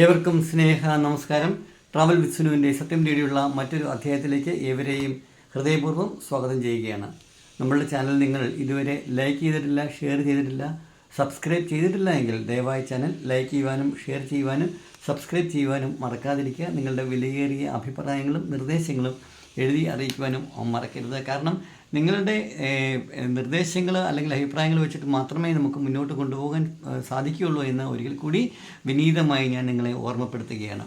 ഏവർക്കും സ്നേഹ നമസ്കാരം. ട്രാവൽ വിസ്നുവിന്റെ സത്യം തേടിയുള്ള മറ്റൊരു അധ്യായത്തിലേക്ക് ഏവരെയും ഹൃദയപൂർവം സ്വാഗതം ചെയ്യുകയാണ്. നമ്മളുടെ ചാനൽ നിങ്ങൾ ഇതുവരെ ലൈക്ക് ചെയ്തിട്ടില്ല ഷെയർ ചെയ്തിട്ടില്ല സബ്സ്ക്രൈബ് ചെയ്തിട്ടില്ല എങ്കിൽ ദയവായി ചാനൽ ലൈക്ക് ചെയ്യുവാനും ഷെയർ ചെയ്യുവാനും സബ്സ്ക്രൈബ് ചെയ്യുവാനും മറക്കാതിരിക്കുക. നിങ്ങളുടെ വിലയേറിയ അഭിപ്രായങ്ങളും നിർദ്ദേശങ്ങളും എഴുതി അറിയിക്കുവാനും മറക്കരുത്. കാരണം നിങ്ങളുടെ നിർദ്ദേശങ്ങൾ അല്ലെങ്കിൽ അഭിപ്രായങ്ങൾ വെച്ചിട്ട് മാത്രമേ നമുക്ക് മുന്നോട്ട് കൊണ്ടുപോകാൻ സാധിക്കുകയുള്ളൂ എന്ന് ഒരിക്കൽ കൂടി വിനീതമായി ഞാൻ നിങ്ങളെ ഓർമ്മപ്പെടുത്തുകയാണ്.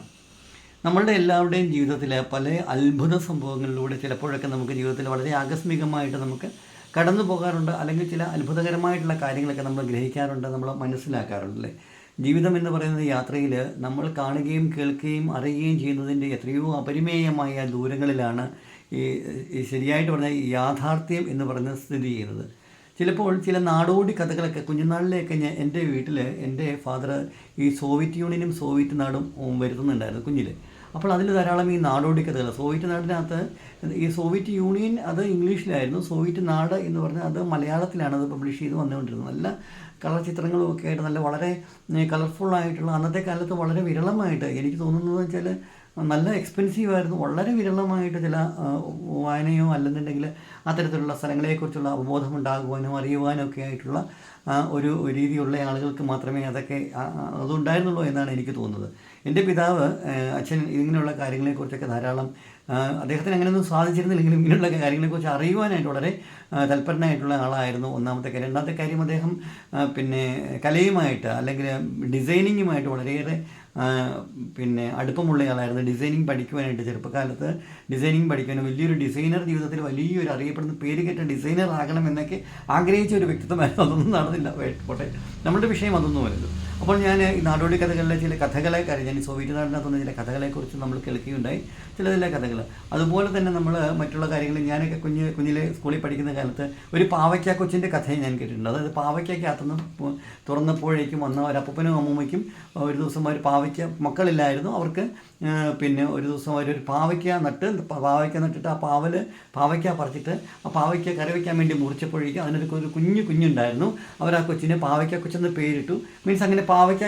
നമ്മളുടെ എല്ലാവരുടെയും ജീവിതത്തിൽ പല അത്ഭുത സംഭവങ്ങളിലൂടെ ചിലപ്പോഴൊക്കെ നമുക്ക് ജീവിതത്തിൽ വളരെ ആകസ്മികമായിട്ട് നമുക്ക് കടന്നു പോകാറുണ്ട്. അല്ലെങ്കിൽ ചില അത്ഭുതകരമായിട്ടുള്ള കാര്യങ്ങളൊക്കെ നമ്മൾ ഗ്രഹിക്കാറുണ്ട് നമ്മൾ മനസ്സിലാക്കാറുണ്ട് അല്ലേ? ജീവിതം എന്ന് പറയുന്ന യാത്രയിൽ നമ്മൾ കാണുകയും കേൾക്കുകയും അറിയുകയും ചെയ്യുന്നതിന്റെ എത്രയോ അപരിമേയമായ ദൂരങ്ങളിലാണ് ഈ ശരിയായിട്ട് പറഞ്ഞാൽ യാഥാർത്ഥ്യം എന്ന് പറഞ്ഞ സ്ഥിതി ചെയ്യുന്നത്. ചിലപ്പോൾ ചില നാടോടി കഥകളൊക്കെ കുഞ്ഞുനാളിലേക്ക് ഞാൻ എന്റെ വീട്ടിൽ എന്റെ ഫാദർ ഈ സോവിയറ്റ് യൂണിയനും സോവിയറ്റ് നാടും വരുത്തുന്നുണ്ടായിരുന്നു കുഞ്ഞിൽ അപ്പോൾ അതിൽ ധാരാളം ഈ നാടോടി കഥകൾ സോവിയറ്റ് നാടിനകത്ത് ഈ സോവിയറ്റ് യൂണിയൻ അത് ഇംഗ്ലീഷിലായിരുന്നു സോവിയറ്റ് നാട് എന്ന് പറഞ്ഞാൽ അത് മലയാളത്തിലാണ് അത് പബ്ലിഷ് ചെയ്ത് വന്നുകൊണ്ടിരുന്നത്. നല്ല കളർ ചിത്രങ്ങളും ഒക്കെ ആയിട്ട് നല്ല വളരെ കളർഫുള്ളായിട്ടുള്ള അന്നത്തെ കാലത്ത് വളരെ വിരളമായിട്ട് എനിക്ക് തോന്നുന്നത് വെച്ചാൽ നല്ല എക്സ്പെൻസീവ് ആയിരുന്നു. വളരെ വിരളമായിട്ട് ചില വായനയോ അല്ലെന്നുണ്ടെങ്കിൽ അത്തരത്തിലുള്ള സ്ഥലങ്ങളെക്കുറിച്ചുള്ള അവബോധം ഉണ്ടാകുവാനോ അറിയുവാനോ ഒക്കെ ആയിട്ടുള്ള ഒരു രീതിയുള്ള ആളുകൾക്ക് മാത്രമേ അതൊക്കെ അതുണ്ടായിരുന്നുള്ളൂ എന്നാണ് എനിക്ക് തോന്നുന്നത്. എന്റെ പിതാവ് അച്ഛൻ ഇങ്ങനെയുള്ള കാര്യങ്ങളെക്കുറിച്ചൊക്കെ ധാരാളം അദ്ദേഹത്തിന് അങ്ങനെയൊന്നും സാധിച്ചിരുന്നില്ലെങ്കിലും ഇങ്ങനെയുള്ള കാര്യങ്ങളെക്കുറിച്ച് അറിയുവാനായിട്ട് വളരെ തൽപരനായിട്ടുള്ള ആളായിരുന്നു. ഒന്നാമത്തെ കാര്യം. രണ്ടാമത്തെ കാര്യം അദ്ദേഹം പിന്നെ കലയുമായിട്ട് അല്ലെങ്കിൽ ഡിസൈനിങ്ങുമായിട്ട് വളരെയേറെ പിന്നെ അടുപ്പമുള്ള ആളായിരുന്നു ഡിസൈനിങ് പഠിക്കുവാനായിട്ട് ചെറുപ്പകാലത്ത് ഡിസൈനിങ് പഠിക്കാനും വലിയൊരു ഡിസൈനർ ജീവിതത്തിൽ വലിയൊരു അറിയപ്പെടുന്ന പേര് കേട്ട ഡിസൈനർ ആകണം എന്നൊക്കെ ആഗ്രഹിച്ച ഒരു വ്യക്തിത്വമായിരുന്നു. അതൊന്നും നടന്നില്ല. പോട്ടെ. നമ്മളുടെ വിഷയം അതൊന്നുമായിരുന്നു അപ്പോൾ ഞാൻ ഈ നാടോടി കഥകളിലെ ചില കഥകളെ കാര്യം ഞാൻ സോവിയറ്റ് നാടിനകത്തുനിന്ന് ചില കഥകളെക്കുറിച്ച് നമ്മൾ കേൾക്കുകയുണ്ടായി ചില ചില കഥകൾ അതുപോലെ തന്നെ നമ്മൾ മറ്റുള്ള കാര്യങ്ങൾ ഞാനൊക്കെ കുഞ്ഞ് കുഞ്ഞിലെ സ്കൂളിൽ പഠിക്കുന്ന കാലത്ത് ഒരു പാവയ്ക്ക കൊച്ചിന്റെ കഥയും ഞാൻ കേട്ടിട്ടുണ്ട്. അതായത് പാവയ്ക്കകത്തുനിന്ന് തുറന്നപ്പോഴേക്കും വന്ന ഒരു അപ്പനും അമ്മൂമ്മയ്ക്കും ഒരു ദിവസം ഒരു പാവയ്ക്ക മക്കളില്ലായിരുന്നു. അവർക്ക് പിന്നെ ഒരു ദിവസം അവർ ഒരു പാവയ്ക്ക നട്ട് പാവയ്ക്ക നട്ടിട്ട് ആ പാവൽ പാവയ്ക്ക പറിച്ചിട്ട് ആ പാവയ്ക്ക കറി വയ്ക്കാൻ വേണ്ടി മുറിച്ചപ്പോഴേക്കും അതിനൊരു ഒരു കുഞ്ഞു കുഞ്ഞുണ്ടായിരുന്നു. അവർ ആ കൊച്ചിനെ പാവയ്ക്ക കൊച്ചെന്ന് പേരിട്ടു. മീൻസ് അങ്ങനെ പാവയ്ക്ക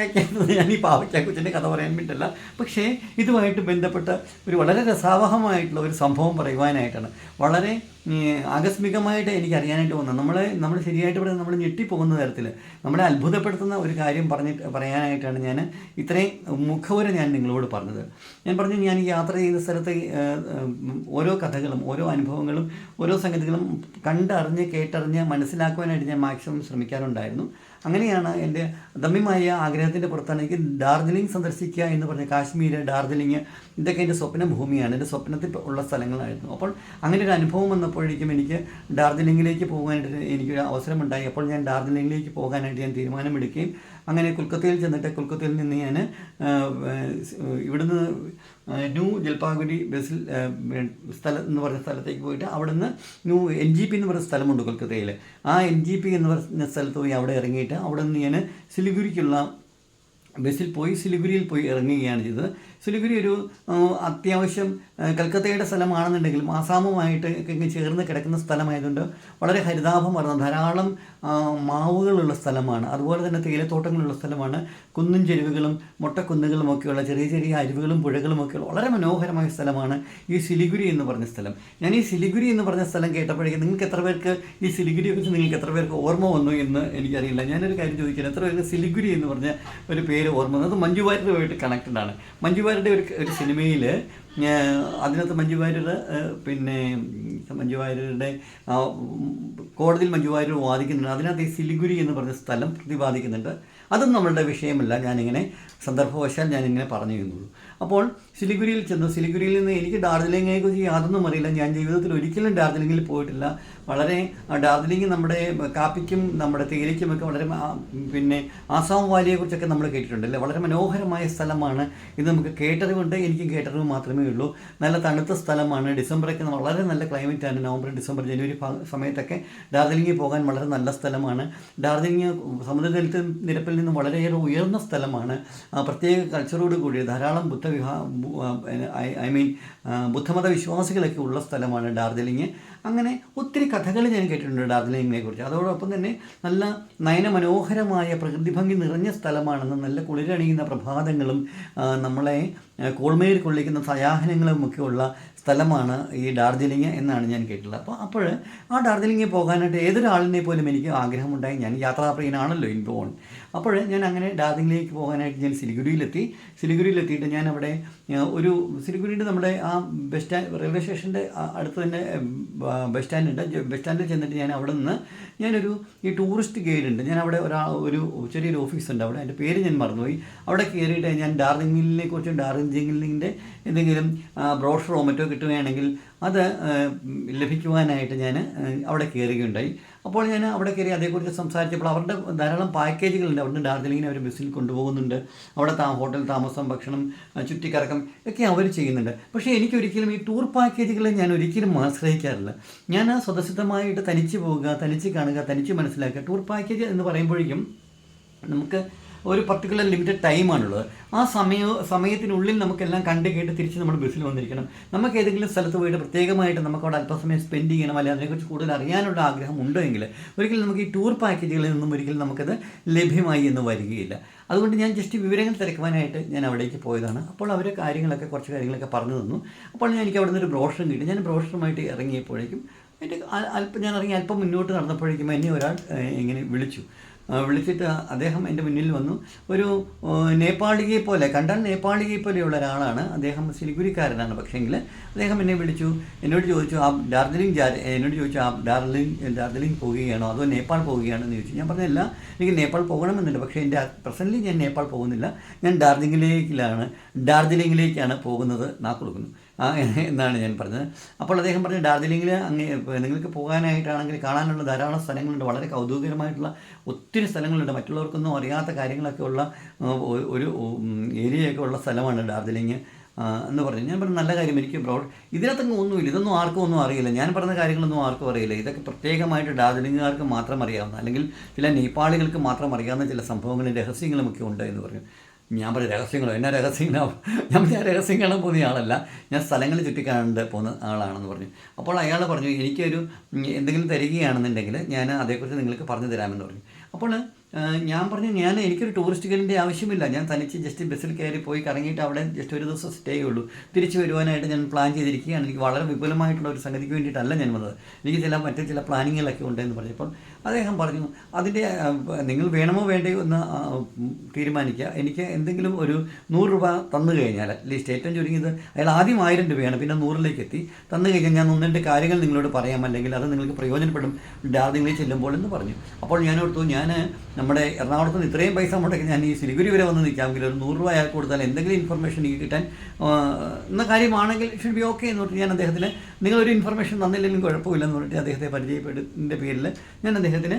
ഞാൻ ഈ പാവയ്ക്ക കൊച്ചിന്റെ കഥ പറയാൻ വേണ്ടിയല്ല പക്ഷേ ഇതുമായിട്ട് ബന്ധപ്പെട്ട ഒരു വളരെ രസാവഹമായിട്ടുള്ള ഒരു സംഭവം പറയുവാനായിട്ടാണ്. വളരെ ആകസ്മികമായിട്ട് എനിക്ക് അറിയാനായിട്ട് വന്നത്. നമ്മളെ നമ്മൾ ശരിയായിട്ട് പറയുന്നത് നമ്മൾ ഞെട്ടിപ്പോകുന്ന തരത്തിൽ നമ്മളെ അത്ഭുതപ്പെടുത്തുന്ന ഒരു കാര്യം പറഞ്ഞിട്ട് പറയാനായിട്ടാണ് ഞാൻ ഇത്രയും മുഖവര ഞാൻ നിങ്ങളോട് പറഞ്ഞത്. ഞാൻ പറഞ്ഞു ഞാൻ യാത്ര ചെയ്യുന്ന സ്ഥലത്ത് ഓരോ കഥകളും ഓരോ അനുഭവങ്ങളും ഓരോ സംഗതികളും കണ്ടറിഞ്ഞ് കേട്ടറിഞ്ഞ് മനസ്സിലാക്കുവാനായിട്ട് ഞാൻ മാക്സിമം ശ്രമിക്കാറുണ്ടായിരുന്നു. അങ്ങനെയാണ് എന്റെ ദമ്യമായ ആഗ്രഹത്തിന്റെ പുറത്താണ് എനിക്ക് ഡാർജിലിംഗ് സന്ദർശിക്കുക എന്ന് പറഞ്ഞ കാശ്മീർ ഡാർജിലിംഗ് ഇതൊക്കെ എന്റെ സ്വപ്ന ഭൂമിയാണ്. എന്റെ സ്വപ്നത്തിൽ ഉള്ള സ്ഥലങ്ങളായിരുന്നു. അപ്പോൾ അങ്ങനെ ഒരു അനുഭവം വന്നപ്പോഴേക്കും എനിക്ക് ഡാർജിലിംഗിലേക്ക് പോകാനായിട്ട് എനിക്കൊരു അവസരമുണ്ടായി. അപ്പോൾ ഞാൻ ഡാർജിലിംഗിലേക്ക് പോകാനായിട്ട് ഞാൻ തീരുമാനമെടുക്കുകയും അങ്ങനെ കൊൽക്കത്തയിൽ ചെന്നിട്ട് കൊൽക്കത്തയിൽ നിന്ന് ഞാൻ ഇവിടുന്ന് ന്യൂ ജൽപാഗുരി ബസ്സിൽ സ്ഥലം എന്ന് പറഞ്ഞ സ്ഥലത്തേക്ക് പോയിട്ട് അവിടുന്ന് ന്യൂ എൻ ജി പി എന്ന് പറയുന്ന സ്ഥലമുണ്ട് കൊൽക്കത്തയിൽ. ആ എൻ ജി പി എന്ന് പറഞ്ഞ സ്ഥലത്ത് പോയി അവിടെ ഇറങ്ങിയിട്ട് അവിടെ നിന്ന് ഞാൻ സിലിഗുരിക്കുള്ള ബസ്സിൽ പോയി സിലിഗുരിയിൽ പോയി ഇറങ്ങുകയാണ് ചെയ്തത്. സിലിഗുരി ഒരു അത്യാവശ്യം കൽക്കത്തയുടെ സ്ഥലമാണെന്നുണ്ടെങ്കിലും ആസാമുമായിട്ട് ചേർന്ന് കിടക്കുന്ന സ്ഥലമായതുകൊണ്ട് വളരെ ഹരിതാഭം പറഞ്ഞ ധാരാളം മാവുകളുള്ള സ്ഥലമാണ്. അതുപോലെ തന്നെ തേയിലത്തോട്ടങ്ങളുള്ള സ്ഥലമാണ്. കുന്നും ചെരുവുകളും മൊട്ടക്കുന്നുകളും ഒക്കെയുള്ള ചെറിയ ചെറിയ അരുവികളും പുഴകളും ഒക്കെയുള്ള വളരെ മനോഹരമായ സ്ഥലമാണ് ഈ സിലിഗുരി എന്ന് പറഞ്ഞ സ്ഥലം. ഞാൻ ഈ സിലിഗുരി എന്ന് പറഞ്ഞ സ്ഥലം കേട്ടപ്പോഴേക്കും നിങ്ങൾക്ക് എത്ര പേർക്ക് ഈ സിലിഗുരിയെ കുറിച്ച് നിങ്ങൾക്ക് എത്ര പേർക്ക് ഓർമ്മ വന്നു എന്ന് എനിക്കറിയില്ല. ഞാനൊരു കാര്യം ചോദിക്കാൻ എത്ര പേർക്ക് സിലിഗുരി എന്ന് പറഞ്ഞ ഒരു പേര് ഓർമ്മ വന്നു? അത് വാര്യരുമായിട്ട് കണക്റ്റഡ് ആണ്. മഞ്ജു വാര്യരുടെ ഒരു ഒരു അതിനകത്ത് മഞ്ജു വാര്യർ പിന്നെ മഞ്ജു വാര്യരുടെ കോടതിയിൽ മഞ്ജു വാര്യർ വാദിക്കുന്നുണ്ട്. അതിനകത്ത് ഈ സിലിഗുരി എന്ന് പറഞ്ഞ സ്ഥലം പ്രതിപാദിക്കുന്നുണ്ട്. അതും നമ്മളുടെ വിഷയമല്ല. ഞാനിങ്ങനെ സന്ദർഭവശാൽ ഞാനിങ്ങനെ പറഞ്ഞു എന്നുള്ളൂ. അപ്പോൾ സിലിഗുരിയിൽ ചെന്നു. സിലിഗുരിയിൽ നിന്ന് എനിക്ക് ഡാർജിലിംഗിനെ കുറിച്ച് യാതൊന്നും അറിയില്ല. ഞാൻ ജീവിതത്തിൽ ഒരിക്കലും ഡാർജിലിംഗിൽ പോയിട്ടില്ല. വളരെ ഡാർജിലിംഗ് നമ്മുടെ കാപ്പിക്കും നമ്മുടെ തേയിലയ്ക്കുമൊക്കെ വളരെ പിന്നെ ആസാം വാലിയെക്കുറിച്ചൊക്കെ നമ്മൾ കേട്ടിട്ടുണ്ട് അല്ലേ? വളരെ മനോഹരമായ സ്ഥലമാണ് ഇത് നമുക്ക് കേട്ടറിവുണ്ട്. എനിക്കും കേട്ടറിവ് മാത്രമേ ഉള്ളൂ. നല്ല തണുത്ത സ്ഥലമാണ്. ഡിസംബറൊക്കെ വളരെ നല്ല ക്ലൈമറ്റാണ് നവംബർ ഡിസംബർ ജനുവരി സമയത്തൊക്കെ ഡാർജിലിംഗിൽ പോകാൻ വളരെ നല്ല സ്ഥലമാണ്. ഡാർജിലിംഗ് സമുദ്രനിരത്തിൽ നിരപ്പിൽ നിന്നും വളരെയേറെ ഉയർന്ന സ്ഥലമാണ്. പ്രത്യേക കൾച്ചറോട് കൂടി ധാരാളം ബുദ്ധവിഹാ ഐ മീൻ ബുദ്ധമത വിശ്വാസികളൊക്കെ ഉള്ള സ്ഥലമാണ് ഡാർജിലിംഗ്. അങ്ങനെ ഒത്തിരി കഥകൾ ഞാൻ കേട്ടിട്ടുണ്ട് ഡാർജിലിംഗിനെ കുറിച്ച് അതോടൊപ്പം തന്നെ നല്ല നയനമനോഹരമായ പ്രകൃതിഭംഗി നിറഞ്ഞ സ്ഥലമാണെന്ന് നല്ല കുളിരണിയുന്ന പ്രഭാതങ്ങളും നമ്മളെ കോൾമേൽ കൊള്ളിക്കുന്ന സയാഹനങ്ങളും ഒക്കെയുള്ള സ്ഥലമാണ് ഈ ഡാർജിലിംഗ് എന്നാണ് ഞാൻ കേട്ടിട്ടുള്ളത്. അപ്പോൾ അപ്പോൾ ആ ഡാർജിലിംഗിൽ പോകാനായിട്ട് ഏതൊരാളിനെ പോലും എനിക്ക് ആഗ്രഹമുണ്ടായി. ഞാൻ യാത്രാപ്രിയനാണല്ലോ ഇൻ ബോൺ അപ്പോൾ ഞാൻ അങ്ങനെ ഡാർജിലിംഗിലേക്ക് പോകാനായിട്ട് ഞാൻ സിലിഗുരിയിലെത്തി. സിലിഗുരിയിലെത്തിയിട്ട് ഞാൻ അവിടെ ഒരു സിലിഗുരിയുടെ നമ്മുടെ ആ ബസ് സ്റ്റാൻഡ് റെയിൽവേ സ്റ്റേഷന്റെ അടുത്ത് തന്നെ ബസ് സ്റ്റാൻഡുണ്ട്. ബസ് സ്റ്റാൻഡിൽ ചെന്നിട്ട് ഞാൻ അവിടെ നിന്ന് ഞാനൊരു ഈ ടൂറിസ്റ്റ് ഗൈഡ് ഉണ്ട്. ഞാൻ അവിടെ ഒരാൾ ഒരു ചെറിയൊരു ഓഫീസുണ്ട് അവിടെ. എന്റെ പേര് ഞാൻ മറന്നുപോയി. അവിടെ കയറിയിട്ട് ഞാൻ ഡാർജിലിങ്ങിനെ കുറിച്ചും ഡാർജിലിങ്ങിന്റെ എന്തെങ്കിലും ബ്രോഷറോ മറ്റോ കിട്ടുകയാണെങ്കിൽ അത് ലഭിക്കുവാനായിട്ട് ഞാൻ അവിടെ കയറുകയുണ്ടായി. അപ്പോൾ ഞാൻ അവിടെ കയറി അതേക്കുറിച്ച് സംസാരിച്ചപ്പോൾ അവരുടെ ധാരാളം പാക്കേജുകളുണ്ട്. അവിടുന്ന് ഡാർജിലിങ്ങിനെ അവർ ബസ്സിൽ കൊണ്ടുപോകുന്നുണ്ട്. അവിടെ താ ഹോട്ടൽ താമസം ഭക്ഷണം ചുറ്റിക്കറക്കം ഒക്കെ അവർ ചെയ്യുന്നുണ്ട്. പക്ഷേ എനിക്കൊരിക്കലും ഈ ടൂർ പാക്കേജുകളെ ഞാൻ ഒരിക്കലും ആശ്രയിക്കാറില്ല. ഞാൻ ആ സ്വതസിദ്ധമായിട്ട് തനിച്ച് പോവുക തനിച്ച് കാണുക തനിച്ച് മനസ്സിലാക്കുക ടൂർ പാക്കേജ് എന്ന് പറയുമ്പോഴേക്കും നമുക്ക് ഒരു പർട്ടിക്കുലർ ലിമിറ്റഡ് ടൈമാണുള്ളത് ആ സമയ സമയത്തിനുള്ളിൽ നമുക്കെല്ലാം കണ്ട് കേട്ട് തിരിച്ച് നമ്മൾ ബസ്സിൽ വന്നിരിക്കണം. നമുക്ക് ഏതെങ്കിലും സ്ഥലത്ത് പോയിട്ട് പ്രത്യേകമായിട്ട് നമുക്ക് അവിടെ അല്പസമയം സ്പെൻഡ് ചെയ്യണം അല്ലെങ്കിൽ അതിനെക്കുറിച്ച് കൂടുതൽ അറിയാനുള്ള ആഗ്രഹം ഉണ്ടെങ്കിൽ ഒരിക്കലും നമുക്ക് ഈ ടൂർ പാക്കേജുകളിൽ നിന്നും ഒരിക്കലും നമുക്കത് ലഭ്യമായി എന്ന് വരികയില്ല. അതുകൊണ്ട് ഞാൻ ജസ്റ്റ് വിവരങ്ങൾ തിരക്കുവാനായിട്ട് ഞാൻ അവിടേക്ക് പോയതാണ്. അപ്പോൾ അവർ കാര്യങ്ങളൊക്കെ കുറച്ച് കാര്യങ്ങളൊക്കെ പറഞ്ഞു തന്നു. അപ്പോൾ ഞാൻ എനിക്ക് അവിടെ നിന്ന് ഒരു ബ്രോഷറും കിട്ടി. ഞാൻ ബ്രോഷറുമായിട്ട് ഇറങ്ങിയപ്പോഴേക്കും എന്റെ അല്പം ഞാൻ ഇറങ്ങി അല്പം മുന്നോട്ട് നടന്നപ്പോഴേക്കും എന്നെ ഒരാൾ ഇങ്ങനെ വിളിച്ചു. വിളിച്ചിട്ട് അദ്ദേഹം എന്റെ മുന്നിൽ വന്നു. ഒരു നേപ്പാളിയെ പോലെ കണ്ടാൽ നേപ്പാളിയെ പോലെയുള്ള ഒരാളാണ്. അദ്ദേഹം സിലിഗുരിക്കാരനാണ് പക്ഷേങ്കിൽ അദ്ദേഹം എന്നെ വിളിച്ചു. എന്നോട് ചോദിച്ചു ആ ഡാർജിലിംഗ് എന്നോട് ചോദിച്ചു ആ ഡാർജിലിംഗ് ഡാർജിലിംഗ് പോവുകയാണോ? അതോ നേപ്പാൾ പോവുകയാണോ? എന്ന് ചോദിച്ചു. ഞാൻ പറഞ്ഞില്ല എനിക്ക് നേപ്പാൾ പോകണമെന്നുണ്ട് പക്ഷേ എന്റെ പ്രസന്റ്ലി ഞാൻ നേപ്പാൾ പോകുന്നില്ല. ഞാൻ ഡാർജിലിംഗിലേക്കിലാണ് ഡാർജിലിംഗിലേക്കാണ് പോകുന്നത് നാ കൊടുക്കുന്നു. എന്നാണ് ഞാൻ പറഞ്ഞത്. അപ്പോൾ അദ്ദേഹം പറഞ്ഞു ഡാർജിലിംഗിൽ അങ്ങ് നിങ്ങൾക്ക് പോകാനായിട്ടാണെങ്കിൽ കാണാനുള്ള ധാരാളം സ്ഥലങ്ങളുണ്ട്. വളരെ കൗതുകകരമായിട്ടുള്ള ഒത്തിരി സ്ഥലങ്ങളുണ്ട്. മറ്റുള്ളവർക്കൊന്നും അറിയാത്ത കാര്യങ്ങളൊക്കെ ഉള്ള ഒരു ഏരിയയൊക്കെ ഉള്ള സ്ഥലമാണ് ഡാർജിലിംഗ് എന്ന് പറഞ്ഞു. ഞാൻ പറഞ്ഞു നല്ല കാര്യം. എനിക്ക് ബ്രോഡ് ഇതിനകത്തൊന്നും ഒന്നുമില്ല. ഇതൊന്നും ആർക്കും ഒന്നും അറിയില്ല. ഞാൻ പറഞ്ഞ കാര്യങ്ങളൊന്നും ആർക്കും അറിയില്ല. ഇതൊക്കെ പ്രത്യേകമായിട്ട് ഡാർജിലിംഗുകാർക്ക് മാത്രം അറിയാവുന്ന അല്ലെങ്കിൽ ചില നേപ്പാളികൾക്ക് മാത്രം അറിയാവുന്ന ചില സംഭവങ്ങളും രഹസ്യങ്ങളും ഒക്കെ ഉണ്ട് എന്ന് പറഞ്ഞു. ഞാൻ പറയും രഹസ്യങ്ങളോ എന്നാ രഹസ്യങ്ങളാവും ഞാൻ ഞാൻ രഹസ്യം പോകുന്ന ആളല്ല. ഞാൻ സ്ഥലങ്ങൾ ചുറ്റിക്കാണ്ട് പോകുന്ന ആളാണെന്ന് പറഞ്ഞു. അപ്പോൾ അയാൾ പറഞ്ഞു എനിക്കൊരു എന്തെങ്കിലും തരികയാണെന്നുണ്ടെങ്കിൽ ഞാൻ അതേക്കുറിച്ച് നിങ്ങൾക്ക് പറഞ്ഞു തരാമെന്ന് പറഞ്ഞു. അപ്പോൾ ഞാൻ പറഞ്ഞു ഞാൻ എനിക്കൊരു ടൂറിസ്റ്റ് ഗൈഡിന്റെ ആവശ്യമില്ല. ഞാൻ തനിച്ച് ജസ്റ്റ് ബസ്സിൽ കയറി പോയി കറങ്ങിയിട്ട് അവിടെ ജസ്റ്റ് ഒരു ദിവസം സ്റ്റേ ഉള്ളൂ. തിരിച്ചു വരുവാനായിട്ട് ഞാൻ പ്ലാൻ ചെയ്തിരിക്കുകയാണ്. എനിക്ക് വളരെ വിപുലമായിട്ടുള്ള ഒരു സംഗതിക്ക് വേണ്ടിയിട്ടല്ല ഞാൻ വന്നത്. എനിക്ക് ചില മറ്റു ചില പ്ലാനിങ്ങുകളൊക്കെ ഉണ്ടെന്ന് പറഞ്ഞപ്പോൾ അദ്ദേഹം പറഞ്ഞു അതിന്റെ നിങ്ങൾ വേണമോ വേണ്ടയോ എന്ന് തീരുമാനിക്കുക. എനിക്ക് എന്തെങ്കിലും ഒരു നൂറ് രൂപ തന്നു കഴിഞ്ഞാൽ അറ്റ്ലീസ്റ്റ് ഏറ്റവും ചുരുങ്ങിയത് അയാൾ ആദ്യം ആയിരം രൂപയാണ് പിന്നെ നൂറിലേക്ക് എത്തി തന്നു കഴിഞ്ഞാൽ ഞാൻ ഒന്ന് രണ്ട് കാര്യങ്ങൾ നിങ്ങളോട് പറയാം അല്ലെങ്കിൽ അത് നിങ്ങൾക്ക് പ്രയോജനപ്പെടും. ഡാർജിലിംഗിൽ ചെല്ലുമ്പോൾ എന്ന് പറഞ്ഞു. അപ്പോൾ ഞാൻ ഓർത്തു ഞാൻ നമ്മുടെ എറണാകുളത്ത് നിന്ന് ഇത്രയും പൈസ മുടക്കി ഞാൻ ഈ സിലിഗുരി വരെ വന്ന് നിൽക്കാമെങ്കിൽ ഒരു നൂറ് രൂപ കൊടുത്താൽ എന്തെങ്കിലും ഇൻഫർമേഷൻ എനിക്ക് കിട്ടാൻ എന്ന കാര്യമാണെങ്കിൽ ഷുഡ് ബി ഓക്കെ എന്ന് പറഞ്ഞിട്ട് ഞാൻ അദ്ദേഹത്തിന് നിങ്ങളൊരു ഇൻഫർമേഷൻ തന്നില്ലെങ്കിലും കുഴപ്പമില്ല എന്ന് പറഞ്ഞിട്ട് അദ്ദേഹത്തെ പരിചയപ്പെടുത്തിന്റെ പേരിൽ ഞാൻ അദ്ദേഹത്തിന്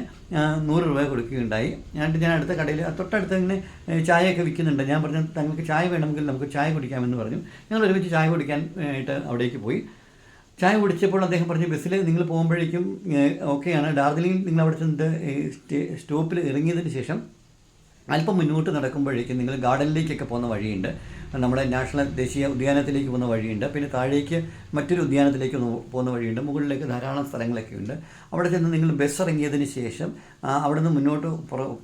നൂറ് രൂപ കൊടുക്കുകയുണ്ടായി. എന്നിട്ട് ഞാൻ അടുത്ത കടയിൽ തൊട്ടടുത്ത് ഇങ്ങനെ ചായയൊക്കെ വിൽക്കുന്നുണ്ട്. ഞാൻ പറഞ്ഞു തങ്ങൾക്ക് ചായ വേണമെങ്കിൽ നമുക്ക് ചായ കുടിക്കാമെന്ന് പറഞ്ഞു. ഞങ്ങൾ ഒരുമിച്ച് ചായ കുടിക്കാൻ ആയിട്ട് അവിടേക്ക് പോയി. ചായ കുടിച്ചപ്പോൾ അദ്ദേഹം പറഞ്ഞു ബസ്സിൽ നിങ്ങൾ പോകുമ്പോഴേക്കും ഓക്കെയാണ്. ഡാർജിലിംഗ് നിങ്ങൾ അവിടെ ചെന്നിട്ട് സ്റ്റോപ്പിൽ ഇറങ്ങിയതിന് ശേഷം അല്പം മുന്നോട്ട് നടക്കുമ്പോഴേക്കും നിങ്ങൾ ഗാർഡനിലേക്കൊക്കെ പോകുന്ന വഴിയുണ്ട്. നമ്മുടെ നാഷണൽ ദേശീയ ഉദ്യാനത്തിലേക്ക് പോകുന്ന വഴിയുണ്ട്. പിന്നെ താഴേക്ക് മറ്റൊരു ഉദ്യാനത്തിലേക്ക് പോകുന്ന വഴിയുണ്ട്. മുകളിലേക്ക് ധാരാളം സ്ഥലങ്ങളൊക്കെ ഉണ്ട്. അവിടെ ചെന്ന് നിങ്ങൾ ബസ് ഇറങ്ങിയതിന് ശേഷം ആ, അവിടെ നിന്ന് മുന്നോട്ട്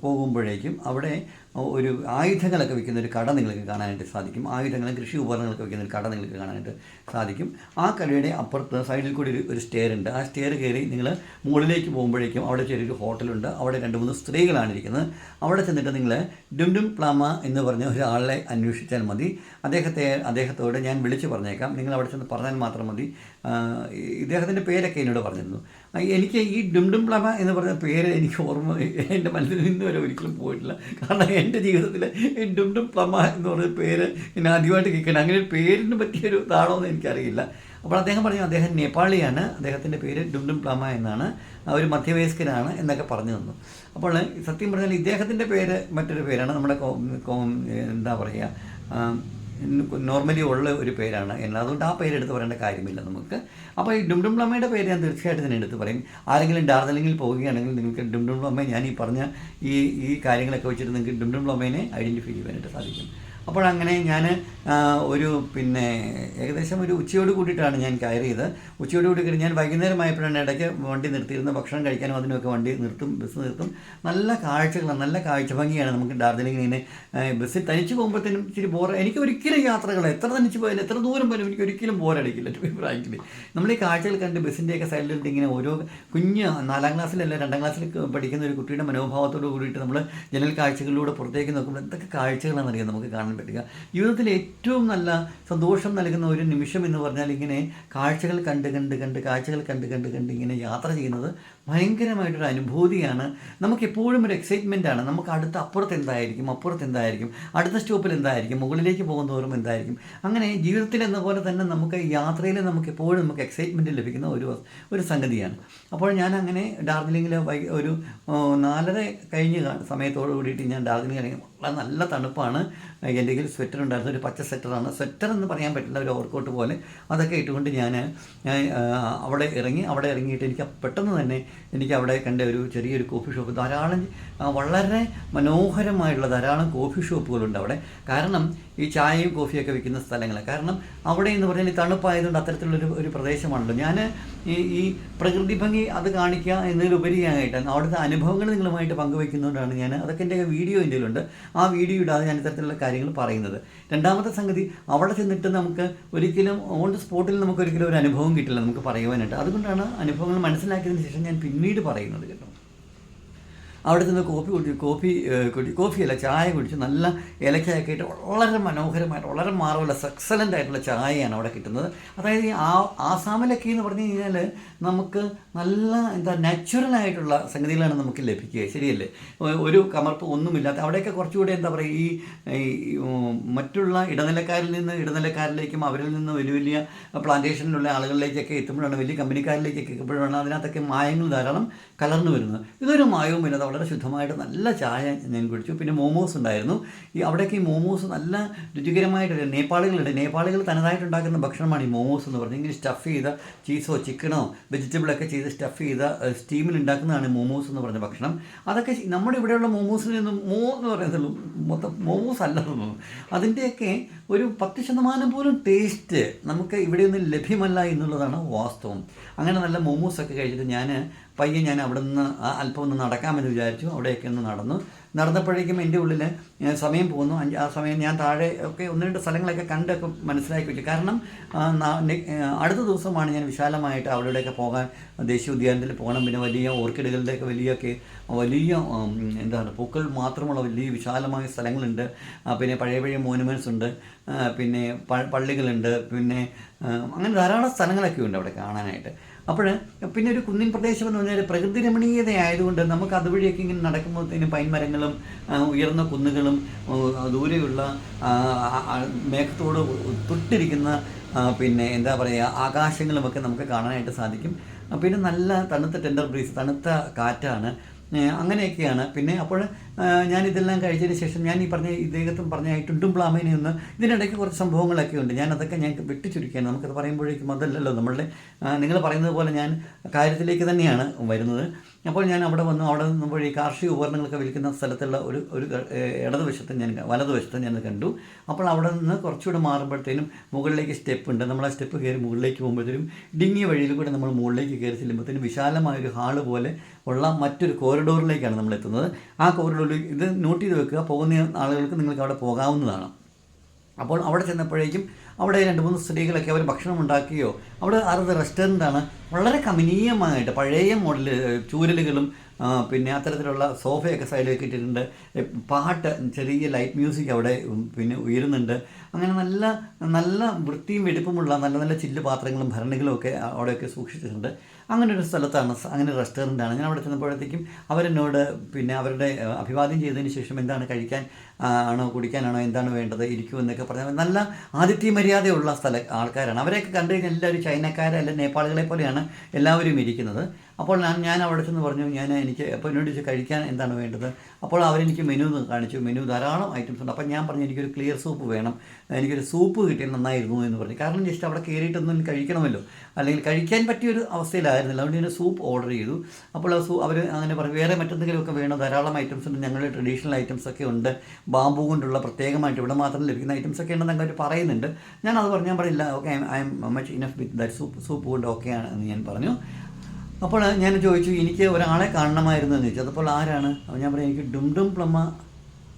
പോകുമ്പോഴേക്കും അവിടെ ഒരു ആയുധങ്ങളൊക്കെ വിൽക്കുന്ന ഒരു കട നിങ്ങൾക്ക് കാണാനായിട്ട് സാധിക്കും. ആയുധങ്ങളും കൃഷി ഉപകരണങ്ങളൊക്കെ വിൽക്കുന്ന ഒരു കട നിങ്ങൾക്ക് കാണാനായിട്ട് സാധിക്കും. ആ കടയുടെ അപ്പുറത്ത് സൈഡിൽ കൂടി ഒരു ഒരു സ്റ്റെയർ ഉണ്ട്. ആ സ്റ്റെയർ കയറി നിങ്ങൾ മുകളിലേക്ക് പോകുമ്പോഴേക്കും അവിടെ ചെറിയൊരു ഹോട്ടലുണ്ട്. അവിടെ രണ്ട് മൂന്ന് സ്ത്രീകളാണ് ഇരിക്കുന്നത്. അവിടെ ചെന്നിട്ട് നിങ്ങൾ ഡുംഡും പ്ലാമ എന്ന് പറഞ്ഞ ഒരാളെ അന്വേഷിച്ചാൽ മതി. അദ്ദേഹത്തെ അദ്ദേഹത്തോട് ഞാൻ വിളിച്ച് പറഞ്ഞേക്കാം. നിങ്ങൾ അവിടെ ചെന്ന് പറഞ്ഞാൽ മാത്രം മതി. ഇദ്ദേഹത്തിന്റെ പേരൊക്കെ എന്നോട് പറഞ്ഞിരുന്നു. എനിക്ക് ഈ ഡുംഡും പ്ലാമ എന്ന് പറഞ്ഞ പേര് എനിക്ക് ഓർമ്മ എന്റെ മനസ്സിൽ നിന്ന് വരെ ഒരിക്കലും പോയിട്ടില്ല. കാരണം എന്റെ ജീവിതത്തിൽ ഡും ഡും എന്ന് പറഞ്ഞ പേര് ഞാൻ ആദ്യമായിട്ട് കേൾക്കണം അങ്ങനെ ഒരു പേരിന് പറ്റിയൊരു ഇതാണോ എന്ന് എനിക്കറിയില്ല. അപ്പോൾ അദ്ദേഹം പറഞ്ഞു അദ്ദേഹം നേപ്പാളിയാണ്. അദ്ദേഹത്തിന്റെ പേര് ഡുംഡും പ്ലമ എന്നാണ്. ഒരു മധ്യവയസ്കനാണ് എന്നൊക്കെ പറഞ്ഞു തന്നു. അപ്പോൾ സത്യം പറഞ്ഞാൽ ഇദ്ദേഹത്തിന്റെ പേര് മറ്റൊരു പേരാണ്. നമ്മുടെ എന്താ പറയുക നോർമലി ഉള്ള ഒരു പേരാണ്. എന്നാൽ അതുകൊണ്ട് ആ പേരെടുത്ത് പറയേണ്ട കാര്യമില്ല നമുക്ക്. അപ്പോൾ ഈ ഡുംഡും പ്ലമ്മയുടെ പേര് ഞാൻ തീർച്ചയായിട്ടും തന്നെ എടുത്ത് പറയും. ആരെങ്കിലും ഡാർജിലിംഗിൽ പോവുകയാണെങ്കിൽ നിങ്ങൾക്ക് ഡുംഡും പ്ലമ്മ ഞാൻ ഈ പറഞ്ഞ ഈ ഈ കാര്യങ്ങളൊക്കെ വെച്ചിട്ട് നിങ്ങൾക്ക് ഡുംഡും പ്ലമ്മേനെ ഐഡന്റിഫൈ ചെയ്യാനായിട്ട് സാധിക്കും. അപ്പോൾ അങ്ങനെ ഞാൻ ഒരു പിന്നെ ഏകദേശം ഒരു ഉച്ചയോട് കൂടിയിട്ടാണ് ഞാൻ കയറിയത്. ഉച്ചയോട് കൂടി ഞാൻ വൈകുന്നേരമായപ്പോഴാണ് ഇടയ്ക്ക് വണ്ടി നിർത്തിയിരുന്നത്. ഭക്ഷണം കഴിക്കാനും അതിനൊക്കെ വണ്ടി നിർത്തും ബസ് നിർത്തും. നല്ല കാഴ്ചകളാണ് നല്ല കാഴ്ച ഭംഗിയാണ് നമുക്ക് ഡാർജിലിംഗിൽ ഇങ്ങനെ ബസ്സിൽ തനിച്ച് പോകുമ്പോഴത്തേനും ഇച്ചിരി ബോർ എനിക്ക് ഒരിക്കലും യാത്രകൾ എത്ര തനിച്ച് പോയാലും എത്ര ദൂരം പോയാലും എനിക്ക് ഒരിക്കലും ബോറടിക്കില്ല ഫ്രാങ്ക്ലി നമ്മൾ ഈ കാഴ്ചകൾ കണ്ട് ബസ്സിന്റെയൊക്കെ സൈഡിലിട്ട് ഇങ്ങനെ ഓരോ കുഞ്ഞ് നാലാം ക്ലാസ്സിലല്ല രണ്ടാം ക്ലാസ്സിൽ പഠിക്കുന്ന ഒരു കുട്ടിയുടെ മനോഭാവത്തോട് കൂടിയിട്ട് നമ്മൾ ജനൽ കാഴ്ചകളിലൂടെ പുറത്തേക്ക് നോക്കുമ്പോൾ എന്തൊക്കെ കാഴ്ചകളാണെന്ന് അറിയാം നമുക്ക് കാണാൻ പറ്റുക. ജീവിതത്തിൽ ഏറ്റവും നല്ല സന്തോഷം നൽകുന്ന ഒരു നിമിഷം എന്ന് പറഞ്ഞാൽ ഇങ്ങനെ കാഴ്ചകൾ കണ്ട് കണ്ട് കണ്ട് കാഴ്ചകൾ കണ്ട് കണ്ട് കണ്ട് ഇങ്ങനെ യാത്ര ചെയ്യുന്നത് ഭയങ്കരമായിട്ടൊരു അനുഭൂതിയാണ്. നമുക്ക് എപ്പോഴും ഒരു എക്സൈറ്റ്മെന്റ് ആണ്. നമുക്ക് അടുത്ത അപ്പുറത്ത് എന്തായിരിക്കും അപ്പുറത്ത് എന്തായിരിക്കും അടുത്ത സ്റ്റോപ്പിൽ എന്തായിരിക്കും മുകളിലേക്ക് പോകുന്നവരും എന്തായിരിക്കും. അങ്ങനെ ജീവിതത്തിൽ എന്ന പോലെ തന്നെ നമുക്ക് യാത്രയിൽ നമുക്ക് എപ്പോഴും നമുക്ക് എക്സൈറ്റ്മെന്റ് ലഭിക്കുന്ന ഒരു ഒരു സംഗതിയാണ്. അപ്പോൾ ഞാൻ അങ്ങനെ ഡാർജിലിങ്ങിൽ വൈ ഒരു നാലര കഴിഞ്ഞ് സമയത്തോട് കൂടിയിട്ട് ഞാൻ ഡാർജിലിംഗ് ഇറങ്ങി. വളരെ നല്ല തണുപ്പാണ്. എന്റെ കയ്യിൽ സ്വെറ്റർ ഉണ്ടായിരുന്നു. ഒരു പച്ച സ്വെറ്ററാണ്. സ്വെറ്റർ എന്ന് പറയാൻ പറ്റില്ല ഒരു ഓവർകോട്ട് പോലെ. അതൊക്കെ ഇട്ടുകൊണ്ട് ഞാൻ, അവിടെ ഇറങ്ങി അവിടെ ഇറങ്ങിയിട്ട് എനിക്ക് പെട്ടെന്ന് തന്നെ എനിക്ക് അവിടെ കണ്ട ഒരു ചെറിയൊരു കോഫി ഷോപ്പ്. ധാരാളം വളരെ മനോഹരമായിട്ടുള്ള ധാരാളം കോഫി ഷോപ്പുകളുണ്ട് അവിടെ. കാരണം ഈ ചായയും കോഫിയൊക്കെ വിൽക്കുന്ന സ്ഥലങ്ങൾ കാരണം അവിടെ എന്ന് പറഞ്ഞാൽ തണുപ്പായതുകൊണ്ട് അത്തരത്തിലുള്ളൊരു ഒരു പ്രദേശമാണല്ലോ. ഞാൻ ഈ ഈ പ്രകൃതി ഭംഗി അത് കാണിക്കുക എന്നതിലുപരിയായിട്ട് അവിടുത്തെ അനുഭവങ്ങൾ നിങ്ങളുമായിട്ട് പങ്കുവയ്ക്കുന്നതുകൊണ്ടാണ് ഞാൻ അതൊക്കെ എന്റെ വീഡിയോ എന്റെ ഉണ്ട് ആ വീഡിയോ ഇടാതെ ഞാൻ ഇത്തരത്തിലുള്ള കാര്യങ്ങൾ പറയുന്നത്. രണ്ടാമത്തെ സംഗതി അവിടെ ചെന്നിട്ട് നമുക്ക് ഒരിക്കലും ഓൺ ദ സ്പോട്ടിൽ നമുക്ക് ഒരിക്കലും ഒരു അനുഭവം കിട്ടില്ല നമുക്ക് പറയുവാനായിട്ട് അതുകൊണ്ടാണ് അനുഭവങ്ങൾ മനസ്സിലാക്കിയതിന് ശേഷം ഞാൻ പിന്നീട് പറയുന്നത് കേട്ടോ. അവിടെ നിന്ന് കോഫി കുടി കോഫി കുടി കോഫിയല്ല ചായ കുടിച്ച് നല്ല ഇലക്കയൊക്കെ ഇട്ട് വളരെ മനോഹരമായിട്ട് വളരെ മാർവലസ് എക്സലന്റ് ആയിട്ടുള്ള ചായയാണ് അവിടെ കിട്ടുന്നത്. അതായത് ഈ ആ ആസാമിലൊക്കെ എന്ന് പറഞ്ഞു കഴിഞ്ഞാൽ നമുക്ക് നല്ല എന്താ നാച്ചുറൽ ആയിട്ടുള്ള സംഗതികളാണ് നമുക്ക് ലഭിക്കുക. ശരിയല്ലേ? ഒരു കമർപ്പ് ഒന്നുമില്ലാത്ത അവിടെയൊക്കെ കുറച്ചുകൂടി എന്താ പറയുക ഈ മറ്റുള്ള ഇടനിലക്കാരിൽ നിന്ന് ഇടനിലക്കാരിലേക്കും അവരിൽ നിന്ന് വലിയ വലിയ പ്ലാന്റേഷനിലുള്ള ആളുകളിലേക്കൊക്കെ എത്തുമ്പോഴാണ് വലിയ കമ്പനിക്കാരിലേക്കൊക്കെ എത്തുമ്പോഴാണ് അതിനകത്തൊക്കെ മായങ്ങൾ ധാരാളം കലർന്നു വരുന്നത്. ഇതൊരു മായവും ഇല്ലാതെ വളരെ ശുദ്ധമായിട്ട് നല്ല ചായ ഞാൻ കുടിച്ചു. പിന്നെ മോമോസ് ഉണ്ടായിരുന്നു. ഈ അവിടേക്ക് ഈ മോമോസ് നല്ല രുചികരമായിട്ട് നേപ്പാളികളുണ്ട്. നേപ്പാളികൾ തനതായിട്ട് ഉണ്ടാക്കുന്ന ഭക്ഷണമാണ് ഈ മോമോസ് എന്ന് പറഞ്ഞാൽ ഇങ്ങനെ സ്റ്റഫ് ചെയ്ത ചീസോ ചിക്കനോ വെജിറ്റബിളൊക്കെ ചെയ്ത് സ്റ്റഫ് ചെയ്ത സ്റ്റീമിൽ ഉണ്ടാക്കുന്നതാണ് മോമോസ് എന്ന് പറഞ്ഞ ഭക്ഷണം. അതൊക്കെ നമ്മുടെ ഇവിടെയുള്ള മോമോസിൽ നിന്നും മോ എന്ന് പറയുന്നത് മൊത്തം മോമോസ് അല്ല അതിന്റെയൊക്കെ ഒരു പത്ത് ശതമാനം പോലും ടേസ്റ്റ് നമുക്ക് ഇവിടെയൊന്നും ലഭ്യമല്ല എന്നുള്ളതാണ് വാസ്തവം. അങ്ങനെ നല്ല മോമോസൊക്കെ കഴിച്ചിട്ട് ഞാൻ പയ്യെ ഞാൻ അവിടെ നിന്ന് അല്പം ഒന്ന് നടക്കാമെന്ന് വിചാരിച്ചു. അവിടെയൊക്കെ ഒന്ന് നടന്നു. നടന്നപ്പോഴേക്കും എന്റെ ഉള്ളിൽ സമയം പോകുന്നു. ആ സമയം ഞാൻ താഴെ ഒക്കെ ഒന്ന് രണ്ട് സ്ഥലങ്ങളൊക്കെ കണ്ടൊക്കെ മനസ്സിലാക്കി വെച്ചു കാരണം അടുത്ത ദിവസമാണ് ഞാൻ വിശാലമായിട്ട് അവിടെയൊക്കെ പോകാൻ ദേശീയ ഉദ്യാനത്തിൽ പോകണം. പിന്നെ വലിയ ഓർക്കിഡുകളുടെയൊക്കെ വലിയൊക്കെ വലിയ എന്താണ് പൂക്കൾ മാത്രമുള്ള വലിയ വിശാലമായ സ്ഥലങ്ങളുണ്ട്. പിന്നെ പഴയ പഴയ മോനുമെന്റ്സ് ഉണ്ട്. പിന്നെ പള്ളികളുണ്ട്. പിന്നെ അങ്ങനെ ധാരാളം സ്ഥലങ്ങളൊക്കെ ഉണ്ട് അവിടെ കാണാനായിട്ട്. അപ്പോൾ പിന്നെ ഒരു കുന്നിൻ പ്രദേശം എന്ന് പറഞ്ഞാൽ പ്രകൃതി രമണീയത ആയതുകൊണ്ട് നമുക്ക് അതുവഴിയൊക്കെ ഇങ്ങനെ നടക്കുമ്പോഴത്തേനും പൈൻമരങ്ങളും ഉയർന്ന കുന്നുകളും ദൂരെയുള്ള മേഘത്തോട് തൊട്ടിരിക്കുന്ന പിന്നെ എന്താ പറയുക ആകാശങ്ങളുമൊക്കെ നമുക്ക് കാണാനായിട്ട് സാധിക്കും. പിന്നെ നല്ല തണുത്ത ടെൻഡർ ബ്രീസ് തണുത്ത കാറ്റാണ്. അങ്ങനെയൊക്കെയാണ്. പിന്നെ അപ്പോൾ ഞാൻ ഇതെല്ലാം കഴിച്ചതിന് ശേഷം ഞാൻ ഈ പറഞ്ഞ ഇദ്ദേഹത്തും പറഞ്ഞ ടുണ്ടും പ്ലാമേനെ ഒന്ന് ഇതിനിടയ്ക്ക് കുറച്ച് സംഭവങ്ങളൊക്കെ ഉണ്ട്. ഞാൻ അതൊക്കെ ഞാൻ വെട്ടിച്ചുരുക്കുകയാണ്. നമുക്കത് പറയുമ്പോഴേക്കും അതല്ലല്ലോ നമ്മളുടെ നിങ്ങൾ പറയുന്നത് പോലെ ഞാൻ കാര്യത്തിലേക്ക് തന്നെയാണ് വരുന്നത്. അപ്പോൾ ഞാൻ അവിടെ വന്നു. അവിടെ നിന്നപ്പോൾ ഈ കാർഷിക ഉപകരണങ്ങളൊക്കെ വിൽക്കുന്ന സ്ഥലത്തുള്ള ഒരു ഒരു ഇടതുവശത്ത് ഞാൻ വലതുവശത്ത് ഞാൻ കണ്ടു. അപ്പോൾ അവിടെ നിന്ന് കുറച്ചുകൂടെ മാറുമ്പോഴത്തേനും മുകളിലേക്ക് സ്റ്റെപ്പ് ഉണ്ട്. നമ്മൾ ആ സ്റ്റെപ്പ് കയറി മുകളിലേക്ക് പോകുമ്പോഴത്തേനും ഡിങ്ങി വഴിയിൽ കൂടെ നമ്മൾ മുകളിലേക്ക് കയറി ചെല്ലുമ്പോഴത്തേനും വിശാലമായ ഒരു ഹാൾ പോലെ ഉള്ള മറ്റൊരു കോറിഡോറിലേക്കാണ് നമ്മൾ എത്തുന്നത്. ആ കോറിഡോറിൽ ഇത് നോട്ട് ചെയ്ത് വെക്കുക. പോകുന്ന ആളുകൾക്ക് നിങ്ങൾക്ക് അവിടെ പോകാവുന്നതാണ്. അപ്പോൾ അവിടെ ചെന്നപ്പോഴേക്കും അവിടെ രണ്ട് മൂന്ന് സ്ത്രീകളൊക്കെ അവർ ഭക്ഷണം ഉണ്ടാക്കുകയോ അവിടെ അറുത് റെസ്റ്റോറന്റാണ് വളരെ കമനീയമായിട്ട് പഴയ മോഡൽ ചൂരലുകളും പിന്നെ അത്തരത്തിലുള്ള സോഫയൊക്കെ സൈഡിലേക്ക് ഇട്ടിട്ടുണ്ട് പാട്ട് ചെറിയ ലൈറ്റ് മ്യൂസിക് അവിടെ പിന്നെ ഉയരുന്നുണ്ട്. അങ്ങനെ നല്ല നല്ല വൃത്തിയും വെടിപ്പുമുള്ള നല്ല നല്ല ചില്ല് പാത്രങ്ങളും ഭരണികളും ഒക്കെ അവിടെയൊക്കെ സൂക്ഷിച്ചിട്ടുണ്ട്. അങ്ങനെ ഒരു സ്ഥലത്താണ് അങ്ങനെ റെസ്റ്റോറന്റാണ് ഞാൻ അവിടെ ചെന്നപ്പോഴത്തേക്കും അവരെന്നോട് പിന്നെ അവരുടെ അഭിവാദ്യം ചെയ്തതിന് ശേഷം എന്താണ് കഴിക്കാൻ ആണോ കുടിക്കാനാണോ എന്താണ് വേണ്ടത് ഇരിക്കൂ എന്നൊക്കെ പറഞ്ഞാൽ നല്ല ആതിഥ്യ മര്യാദയുള്ള സ്ഥല ആൾക്കാരാണ്. അവരെയൊക്കെ കണ്ടു കഴിഞ്ഞാൽ എല്ലാവരും ചൈനക്കാരെ അല്ലെങ്കിൽ നേപ്പാളികളെ പോലെയാണ് എല്ലാവരും ഇരിക്കുന്നത്. അപ്പോൾ ഞാൻ ഞാൻ അവിടെ ചെന്ന് പറഞ്ഞു ഞാൻ എനിക്ക് അപ്പോൾ എന്നോട് ചോദിച്ചു കഴിക്കാൻ എന്താണ് വേണ്ടത്? അപ്പോൾ അവരെനിക്ക് മെനു കാണിച്ചു. മെനു ധാരാളം ഐറ്റംസ് ഉണ്ട്. അപ്പോൾ ഞാൻ പറഞ്ഞു എനിക്കൊരു ക്ലിയർ സൂപ്പ് വേണം. എനിക്കൊരു സൂപ്പ് കിട്ടിയാൽ നന്നായിരുന്നു എന്ന് പറഞ്ഞു. കാരണം ജസ്റ്റ് അവിടെ കയറിയിട്ടൊന്നും കഴിക്കണമല്ലോ. അല്ലെങ്കിൽ കഴിക്കാൻ പറ്റിയൊരു അവസ്ഥയിലായിരുന്നില്ല. അതുകൊണ്ട് ഞാൻ സൂപ്പ് ഓർഡർ ചെയ്തു. അപ്പോൾ ആ സൂ അവർ അങ്ങനെ പറഞ്ഞു വേറെ മറ്റെന്തെങ്കിലുമൊക്കെ വേണം? ധാരാളം ഐറ്റംസ് ഉണ്ട്. ഞങ്ങളുടെ ട്രഡീഷണൽ ഐറ്റംസ് ഒക്കെ ഉണ്ട്. ബാമ്പു കൊണ്ടുള്ള പ്രത്യേകമായിട്ട് ഇവിടെ മാത്രം ലഭിക്കുന്ന ഐറ്റംസ് ഒക്കെ ഉണ്ടെന്ന് അവർ പറയുന്നുണ്ട്. ഞാൻ അത് പറഞ്ഞു ഞാൻ പറയില്ല okay I'm much enough with that soup soup കൊണ്ട് ഓക്കെയാണ് എന്ന് ഞാൻ പറഞ്ഞു. അപ്പോൾ ഞാൻ ചോദിച്ചു എനിക്ക് ഒരാളെ കാണണമായിരുന്നു എന്ന് ചോദിച്ചു. അതപ്പോൾ ആരാണ്? അപ്പോൾ ഞാൻ പറഞ്ഞു എനിക്ക് ഡും ഡും പ്ലമ്മ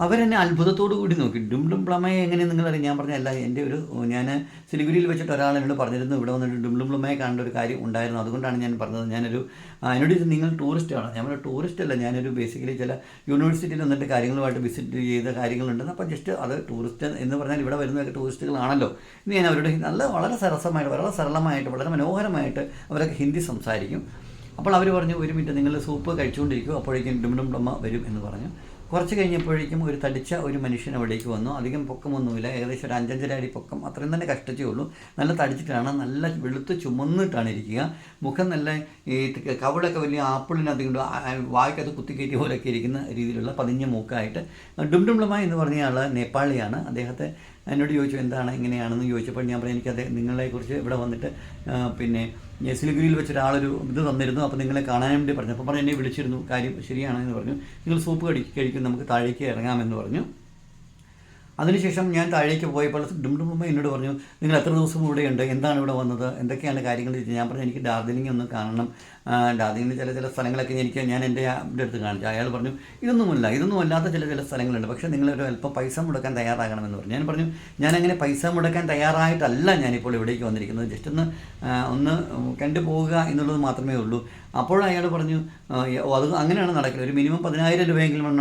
അവരെന്നെ അത്ഭുതത്തോടു കൂടി നോക്കി. ഡും ഡും പ്ലമയെ എങ്ങനെ നിങ്ങളറിയാം ഞാൻ ഞാൻ പറഞ്ഞല്ല എന്റെ ഒരു ഞാൻ സിലിഗുരിയിൽ വെച്ചിട്ട് ഒരാൾ എന്നോട് പറഞ്ഞിരുന്നു. ഇവിടെ വന്നിട്ട് ഡും ഡും പ്ലമയെ കാണേണ്ട ഒരു കാര്യം ഉണ്ടായിരുന്നു. അതുകൊണ്ടാണ് ഞാൻ പറഞ്ഞത്. ഞാനൊരു എന്നോട് നിങ്ങൾ ടൂറിസ്റ്റാണ് ഞാൻ പറഞ്ഞ ടൂറിസ്റ്റ് അല്ല. ഞാനൊരു ബേസിക്കലി ചില യൂണിവേഴ്സിറ്റിയിൽ വന്നിട്ട് കാര്യങ്ങളുമായിട്ട് വിസിറ്റ് ചെയ്ത കാര്യങ്ങളുണ്ട് അപ്പോൾ ജസ്റ്റ് അത് ടൂറിസ്റ്റ് എന്ന് പറഞ്ഞാൽ ഇവിടെ വരുന്നതൊക്കെ ടൂറിസ്റ്റുകളാണല്ലോ ഇന്ന് ഞാൻ അവരുടെ നല്ല വളരെ സരസമായിട്ട് വളരെ സരളമായിട്ട് വളരെ മനോഹരമായിട്ട് അവരൊക്കെ ഹിന്ദി സംസാരിക്കും. അപ്പോൾ അവർ പറഞ്ഞു ഒരു മിനിറ്റ് നിങ്ങൾ സൂപ്പ് കഴിച്ചുകൊണ്ടിരിക്കും അപ്പോഴേക്കും ഡുമിഡും ഡമ്മ വരും എന്ന് പറഞ്ഞു. കുറച്ച് കഴിഞ്ഞപ്പോഴേക്കും ഒരു തടിച്ച ഒരു മനുഷ്യൻ അവിടേക്ക് വന്നു. അധികം പൊക്കമൊന്നുമില്ല ഏകദേശം ഒരു അഞ്ചഞ്ചര അടി പൊക്കം അത്രയും തന്നെ കഷ്ടിച്ചേ ഉള്ളൂ. നല്ല തടിച്ചിട്ടാണ് നല്ല വെളുത്ത് ചുമന്നിട്ടാണ് ഇരിക്കുക. മുഖം നല്ല ഈ കവളൊക്കെ വലിയ ആപ്പിളിനകത്ത് വായ്ക്കകത്ത് കുത്തിക്കയറ്റി പോലൊക്കെ ഇരിക്കുന്ന രീതിയിലുള്ള പതിഞ്ഞ മൂക്കായിട്ട് ഡുംഡുംളമായി എന്ന് പറഞ്ഞ ആൾ നേപ്പാളിയാണ്. അദ്ദേഹത്തെ എന്നോട് ചോദിച്ചു എന്താണ് എങ്ങനെയാണെന്ന്? ചോദിച്ചപ്പോൾ ഞാൻ പറഞ്ഞു എനിക്കത് നിങ്ങളെക്കുറിച്ച് ഇവിടെ വന്നിട്ട് പിന്നെ സിലിഗുരിയിൽ വെച്ച് ഒരാളൊരു ഇത് തന്നിരുന്നു അപ്പോൾ നിങ്ങളെ കാണാൻ വേണ്ടി പറഞ്ഞു. അപ്പോൾ പറഞ്ഞു എന്നെ വിളിച്ചിരുന്നു കാര്യം ശരിയാണെന്ന് പറഞ്ഞു. നിങ്ങൾ സൂപ്പ് കടി കഴിക്കും നമുക്ക് താഴേക്ക് ഇറങ്ങാമെന്ന് പറഞ്ഞു. അതിനുശേഷം ഞാൻ താഴേക്ക് പോയപ്പോൾ ഡുംഡുമ്മ എന്നോട് പറഞ്ഞു നിങ്ങൾ എത്ര ദിവസം ഇവിടെയുണ്ട് എന്താണ് ഇവിടെ വന്നത്? എന്തൊക്കെയാണ് കാര്യങ്ങൾ? ഞാൻ പറഞ്ഞു എനിക്ക് ഡാർജിലിംഗ് ഒന്ന് കാണണം. നിന്ന് ചില ചില സ്ഥലങ്ങളൊക്കെ എനിക്ക് ഞാൻ എന്റെ ഇവിടെ അടുത്ത് കാണിച്ചു. അയാൾ പറഞ്ഞു ഇതൊന്നുമല്ല ഇതൊന്നും അല്ലാത്ത ചില ചില സ്ഥലങ്ങളുണ്ട്. പക്ഷേ നിങ്ങളൊരു അല്പം പൈസ മുടക്കാൻ തയ്യാറാകണമെന്ന് പറഞ്ഞു. ഞാൻ പറഞ്ഞു ഞാൻ അങ്ങനെ പൈസ മുടക്കാൻ തയ്യാറായിട്ടല്ല ഞാനിപ്പോൾ ഇവിടേക്ക് വന്നിരിക്കുന്നത്. ജസ്റ്റ് ഒന്ന് ഒന്ന് കണ്ടുപോവുക എന്നുള്ളത് മാത്രമേ ഉള്ളൂ. അപ്പോൾ അയാൾ പറഞ്ഞു ഓ, അത് അങ്ങനെയാണ് നടക്കുന്നത്. ഒരു മിനിമം പതിനായിരം രൂപയെങ്കിലും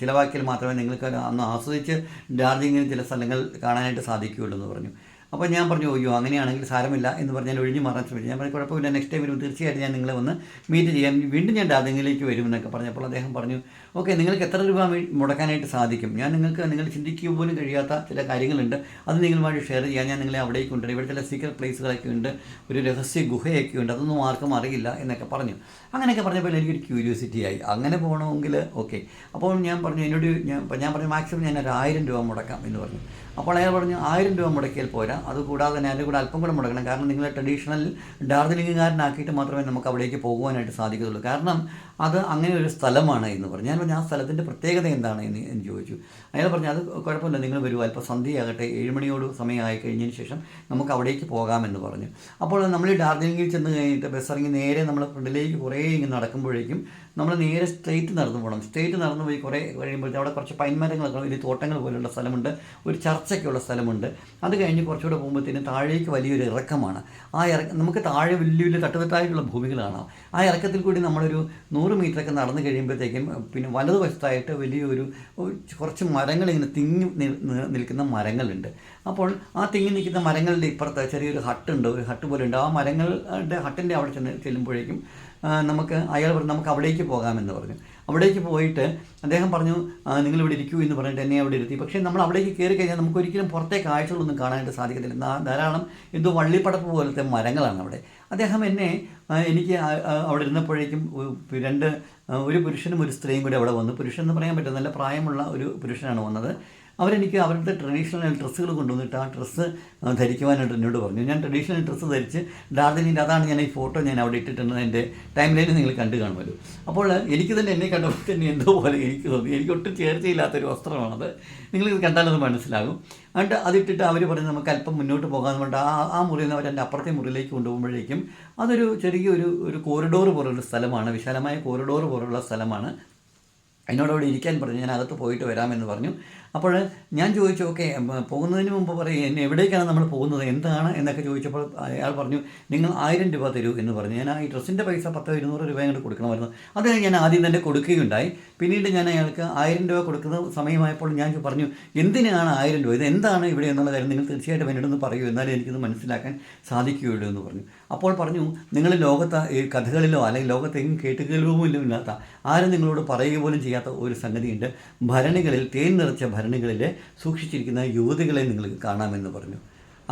ചിലവാക്കിയാൽ മാത്രമേ നിങ്ങൾക്ക് അന്ന് ആസ്വദിച്ച് ഡാർജിലിങ്ങിന് ചില സ്ഥലങ്ങൾ കാണാനായിട്ട് സാധിക്കുകയുള്ളൂ എന്ന് പറഞ്ഞു. അപ്പോൾ ഞാൻ പറഞ്ഞു അയ്യോ അങ്ങനെയാണെങ്കിൽ സാരമില്ല എന്ന് പറഞ്ഞാൽ ഒഴിഞ്ഞു മാറാൻ ശ്രമിച്ചു. ഞാൻ പറഞ്ഞു കുഴപ്പമില്ല നെക്സ്റ്റ് ടൈം വരും തീർച്ചയായിട്ടും ഞാൻ നിങ്ങളെ വന്ന് മീറ്റ് ചെയ്യാൻ വീണ്ടും ഞാൻ ഡാർജിലിംഗിലേക്ക് വരും എന്നൊക്കെ പറഞ്ഞപ്പോൾ അദ്ദേഹം പറഞ്ഞു ഓക്കെ നിങ്ങൾക്ക് എത്ര രൂപ മുടക്കാനായിട്ട് സാധിക്കും? ഞാൻ നിങ്ങൾക്ക് നിങ്ങൾ ചിന്തിക്കുക പോലും കഴിയാത്ത ചില കാര്യങ്ങളുണ്ട്. അത് നിങ്ങളുമായിട്ട് ഷെയർ ചെയ്യാൻ ഞാൻ നിങ്ങളെ അവിടേക്ക് കൊണ്ടുവരും. ഇവിടെ ചില സീക്രട്ട് പ്ലേസുകളൊക്കെ ഉണ്ട്. ഒരു രഹസ്യ ഗുഹയൊക്കെ ഉണ്ട്. അതൊന്നും ആർക്കും അറിയില്ല എന്നൊക്കെ പറഞ്ഞു. അങ്ങനെയൊക്കെ പറഞ്ഞപ്പോൾ എനിക്കൊരു ക്യൂരിയോസിറ്റി ആയി. അങ്ങനെ പോകണമെങ്കിൽ ഓക്കെ. അപ്പോൾ ഞാൻ പറഞ്ഞു എന്നോട് ഞാൻ ഞാൻ പറഞ്ഞു മാക്സിമം ഞാൻ ഒരു ആയിരം രൂപ മുടക്കാം എന്ന് പറഞ്ഞു. അപ്പോൾ അയാൾ പറഞ്ഞു ആയിരം രൂപ മുടക്കിയാൽ പോരാ. അതുകൂടാതെ തന്നെ അതിന്റെ കൂടെ അല്പം കൂടെ മുടക്കണം. കാരണം നിങ്ങളെ ട്രഡീഷണൽ ഡാർജിലിംഗുകാരനാക്കിയിട്ട് മാത്രമേ നമുക്ക് അവിടേക്ക് പോകുവാനായിട്ട് സാധിക്കത്തുള്ളൂ. കാരണം അത് അങ്ങനെ ഒരു സ്ഥലമാണ് എന്ന് പറഞ്ഞു. ഞാൻ പറഞ്ഞു ആ സ്ഥലത്തിന്റെ പ്രത്യേകത എന്താണ്? എന്ന് എന്ന് ചോദിച്ചു. അയാൾ പറഞ്ഞു അത് കുഴപ്പമില്ല നിങ്ങൾ വരൂ അല്പം സന്ധ്യയാകട്ടെ ഏഴ് മണിയോട് സമയമായി കഴിഞ്ഞതിന് ശേഷം നമുക്ക് അവിടേക്ക് പോകാമെന്ന് പറഞ്ഞു. അപ്പോൾ നമ്മൾ ഡാർജിലിംഗിൽ ചെന്ന് കഴിഞ്ഞിട്ട് ബസ് ഇറങ്ങി നേരെ നമ്മൾ ഫ്രണ്ടിലേക്ക് കുറേ ഇങ്ങനെ നടക്കുമ്പോഴേക്കും നമ്മൾ നേരെ സ്ട്രെയിറ്റ് നടന്നു പോകണം സ്ട്രെയിറ്റ് നടന്നു പോയി കുറേ കഴിയുമ്പോഴത്തേക്ക് അവിടെ കുറച്ച് പൈൻമരങ്ങളൊക്കെ വലിയ തോട്ടങ്ങൾ പോലുള്ള സ്ഥലമുണ്ട്. ഒരു ചർച്ചയ്ക്കുള്ള സ്ഥലമുണ്ട്. അത് കഴിഞ്ഞ് കുറച്ചുകൂടെ പോകുമ്പോഴത്തേനും താഴേക്ക് വലിയൊരു ഇറക്കമാണ്. ആ ഇറക്കം നമുക്ക് താഴെ വലിയ വലിയ തട്ടുതട്ടായിട്ടുള്ള ഭൂമികൾ കാണാം. ആ ഇറക്കത്തിൽ കൂടി നമ്മളൊരു നൂറ് മീറ്ററൊക്കെ നടന്നു കഴിയുമ്പോഴത്തേക്കും പിന്നെ വലതുവശത്തായിട്ട് വലിയൊരു കുറച്ച് മരങ്ങൾ ഇങ്ങനെ തിങ്ങി നിൽക്കുന്ന മരങ്ങളുണ്ട്. അപ്പോൾ ആ തിങ്ങി നിൽക്കുന്ന മരങ്ങളുടെ ഇപ്പുറത്ത് ചെറിയൊരു ഹട്ടുണ്ട് ഒരു ഹട്ട് പോലെ ഉണ്ട്. ആ മരങ്ങളുടെ ഹട്ടിന്റെ അവിടെ ചെന്ന് ചെല്ലുമ്പോഴേക്കും നമുക്ക് അയാൾ പറഞ്ഞു നമുക്ക് അവിടേക്ക് പോകാമെന്ന് പറഞ്ഞു. അവിടേക്ക് പോയിട്ട് അദ്ദേഹം പറഞ്ഞു നിങ്ങൾ ഇവിടെ ഇരിക്കൂ എന്ന് പറഞ്ഞിട്ട് എന്നെ അവിടെ ഇരുത്തി. പക്ഷേ നമ്മൾ അവിടേക്ക് കയറി കഴിഞ്ഞാൽ നമുക്ക് ഒരിക്കലും പുറത്തെ കാഴ്ചകളൊന്നും കാണാനായിട്ട് സാധിക്കത്തില്ല. ധാരാളം എന്തോ വള്ളിപ്പടപ്പ് പോലത്തെ മരങ്ങളാണ് അവിടെ. അദ്ദേഹം എന്നെ എനിക്ക് അവിടെ ഇരുന്നപ്പോഴേക്കും രണ്ട് ഒരു പുരുഷനും ഒരു സ്ത്രീയും കൂടി അവിടെ വന്നു. പുരുഷൻ എന്ന് പറയാൻ പറ്റും നല്ല പ്രായമുള്ള ഒരു പുരുഷനാണ് വന്നത്. അവരെനിക്ക് അവരുടെ ട്രഡീഷണൽ ഡ്രസ്സുകൾ കൊണ്ടുവന്നിട്ട് ആ ഡ്രസ്സ് ധരിക്കുവാനായിട്ട് എന്നോട് പറഞ്ഞു. ഞാൻ ട്രഡീഷണൽ ഡ്രസ്സ് ധരിച്ച് ഡാർജിലിംഗിന്റെ അതാണ് ഞാൻ ഈ ഫോട്ടോ ഞാൻ അവിടെ ഇട്ടിട്ടുണ്ട് എന്റെ ടൈം ലൈനിൽ നിങ്ങൾ കണ്ടു കാണുമല്ലോ. അപ്പോൾ എനിക്ക് തന്നെ എന്നെ കണ്ടപ്പോൾ തന്നെ എന്തോ പോലെ എനിക്ക് തോന്നി. എനിക്ക് ഒട്ടും ചേർച്ചയില്ലാത്തൊരു വസ്ത്രമാണത്. നിങ്ങളിത് കണ്ടാലത് മനസ്സിലാകും. എന്നിട്ട് അതിട്ടിട്ട് അവർ പറഞ്ഞ് നമുക്ക് അല്പം മുന്നോട്ട് പോകാമെന്ന് പറഞ്ഞിട്ട് ആ ആ മുറിയിൽ നിന്ന് അവർ എന്റെ അപ്പുറത്തെ മുറിയിലേക്ക് കൊണ്ടുപോകുമ്പോഴേക്കും അതൊരു ചെറിയൊരു ഒരു കോറിഡോർ പോലുള്ള സ്ഥലമാണ്. വിശാലമായ കോറിഡോർ പോലുള്ള സ്ഥലമാണ്. എന്നോട് അവിടെ ഇരിക്കാൻ പറഞ്ഞു ഞാൻ അകത്ത് പോയിട്ട് വരാമെന്ന് പറഞ്ഞു. അപ്പോൾ ഞാൻ ചോദിച്ചു ഓക്കെ പോകുന്നതിന് മുമ്പ് പറയും എവിടേക്കാണ് നമ്മൾ പോകുന്നത്? എന്താണ്? എന്നൊക്കെ ചോദിച്ചപ്പോൾ അയാൾ പറഞ്ഞു നിങ്ങൾ ആയിരം രൂപ തരൂ എന്ന് പറഞ്ഞു. ഞാൻ ആ ഈ ഡ്രസ്സിന്റെ പൈസ പത്തോ ഇരുന്നൂറ് രൂപ അങ്ങോട്ട് കൊടുക്കണമായിരുന്നു. അത് ഞാൻ ആദ്യം തന്നെ കൊടുക്കുകയുണ്ടായി. പിന്നീട് ഞാൻ അയാൾക്ക് ആയിരം രൂപ കൊടുക്കുന്ന സമയമായപ്പോൾ ഞാൻ പറഞ്ഞു എന്തിനാണ് ആയിരം രൂപ? ഇത് എന്താണ് ഇവിടെ എന്നുള്ള കാര്യം നിങ്ങൾ തീർച്ചയായിട്ടും എന്നോടൊന്ന് പറയൂ എന്നാലേ എനിക്കിത് മനസ്സിലാക്കാൻ സാധിക്കുകയുള്ളൂ എന്ന് പറഞ്ഞു. അപ്പോൾ പറഞ്ഞു നിങ്ങൾ ലോകത്ത് ഈ കഥകളിലോ അല്ലെങ്കിൽ ലോകത്തെ എങ്ങും കേട്ടുകേൾവുമില്ലോ ഇല്ലാത്ത ആരും നിങ്ങളോട് പറയുക പോലും ചെയ്യാത്ത ഒരു സംഗതിയുണ്ട്. ഭരണികളിൽ തേൻ നിറച്ച ഭരണികളിൽ സൂക്ഷിച്ചിരിക്കുന്ന യുവതികളെ നിങ്ങൾക്ക് കാണാമെന്ന് പറഞ്ഞു.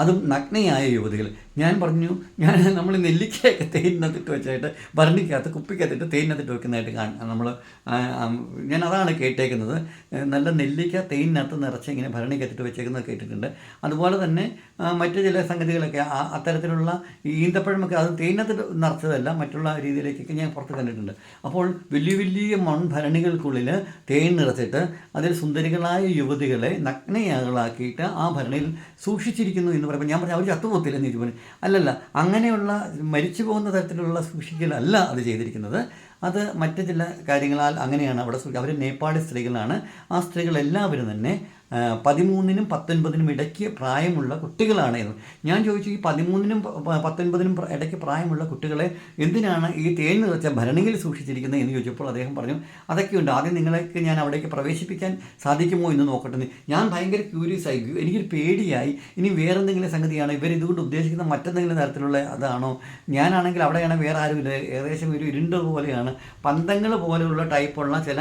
അതും നഗ്നയായ യുവതികൾ. ഞാൻ പറഞ്ഞു ഞാൻ നമ്മൾ നെല്ലിക്കയൊക്കെ തേനിനകത്തിട്ട് വെച്ചായിട്ട് ഭരണിക്കകത്ത് കുപ്പിക്കകത്തിട്ട് തേനിനകത്തിട്ട് വെക്കുന്നതായിട്ട് കാണാം നമ്മൾ ഞാൻ അതാണ് കേട്ടേക്കുന്നത്. നല്ല നെല്ലിക്ക തേനിനകത്ത് നിറച്ച് ഇങ്ങനെ ഭരണിക്കകത്തിട്ട് വെച്ചേക്കുന്നത് കേട്ടിട്ടുണ്ട്. അതുപോലെ തന്നെ മറ്റു ചില സംഗതികളൊക്കെ അത്തരത്തിലുള്ള ഈന്തപ്പഴമൊക്കെ അത് തേനിനകത്തിട്ട് നിറച്ചതല്ല മറ്റുള്ള രീതിയിലേക്കൊക്കെ ഞാൻ പുറത്ത് കണ്ടിട്ടുണ്ട്. അപ്പോൾ വലിയ വലിയ മൺഭരണികൾക്കുള്ളിൽ തേൻ നിറച്ചിട്ട് അതിൽ സുന്ദരികളായ യുവതികളെ നഗ്നയാകളാക്കിയിട്ട് ആ ഭരണിയിൽ സൂക്ഷിച്ചിരിക്കുന്നു എന്ന് പറയുമ്പോൾ ഞാൻ പറഞ്ഞു അവർ ചത്തുപോകത്തില്ലെന്ന് ചോദിച്ചു. അല്ലല്ല അങ്ങനെയുള്ള മരിച്ചു പോകുന്ന തരത്തിലുള്ള സൂക്ഷിക്കലല്ല അത് ചെയ്തിരിക്കുന്നത്. അത് മറ്റ് ചില കാര്യങ്ങളാൽ അങ്ങനെയാണ് അവിടെ അവർ നേപ്പാളി സ്ത്രീകളാണ്. ആ സ്ത്രീകളെല്ലാവരും തന്നെ പതിമൂന്നിനും പത്തൊൻപതിനും ഇടയ്ക്ക് പ്രായമുള്ള കുട്ടികളാണ് എന്ന്. ഞാൻ ചോദിച്ചു ഈ പതിമൂന്നിനും പത്തൊൻപതിനും ഇടയ്ക്ക് പ്രായമുള്ള കുട്ടികളെ എന്തിനാണ് ഈ തേൻ നിറച്ച ഭരണിയിൽ സൂക്ഷിച്ചിരിക്കുന്നത് എന്ന് ചോദിച്ചപ്പോൾ അദ്ദേഹം പറഞ്ഞു അതൊക്കെയുണ്ട്. ആദ്യം നിങ്ങളെയൊക്കെ ഞാൻ അവിടേക്ക് പ്രവേശിപ്പിക്കാൻ സാധിക്കുമോ എന്ന് നോക്കട്ടെ ഞാൻ ഭയങ്കര ക്യൂരിയസ് ആയി എനിക്കൊരു പേടിയായി. ഇനി വേറെന്തെങ്കിലും സംഗതിയാണ്? ഇവർ ഇതുകൊണ്ട് ഉദ്ദേശിക്കുന്ന മറ്റെന്തെങ്കിലും തരത്തിലുള്ള അതാണോ? ഞാനാണെങ്കിൽ അവിടെയാണെങ്കിൽ വേറെ ആരുമില്ല ഏകദേശം ഒരു ഇരുണ്ട പോലെയാണ്. പന്തങ്ങൾ പോലെയുള്ള ടൈപ്പുള്ള ചില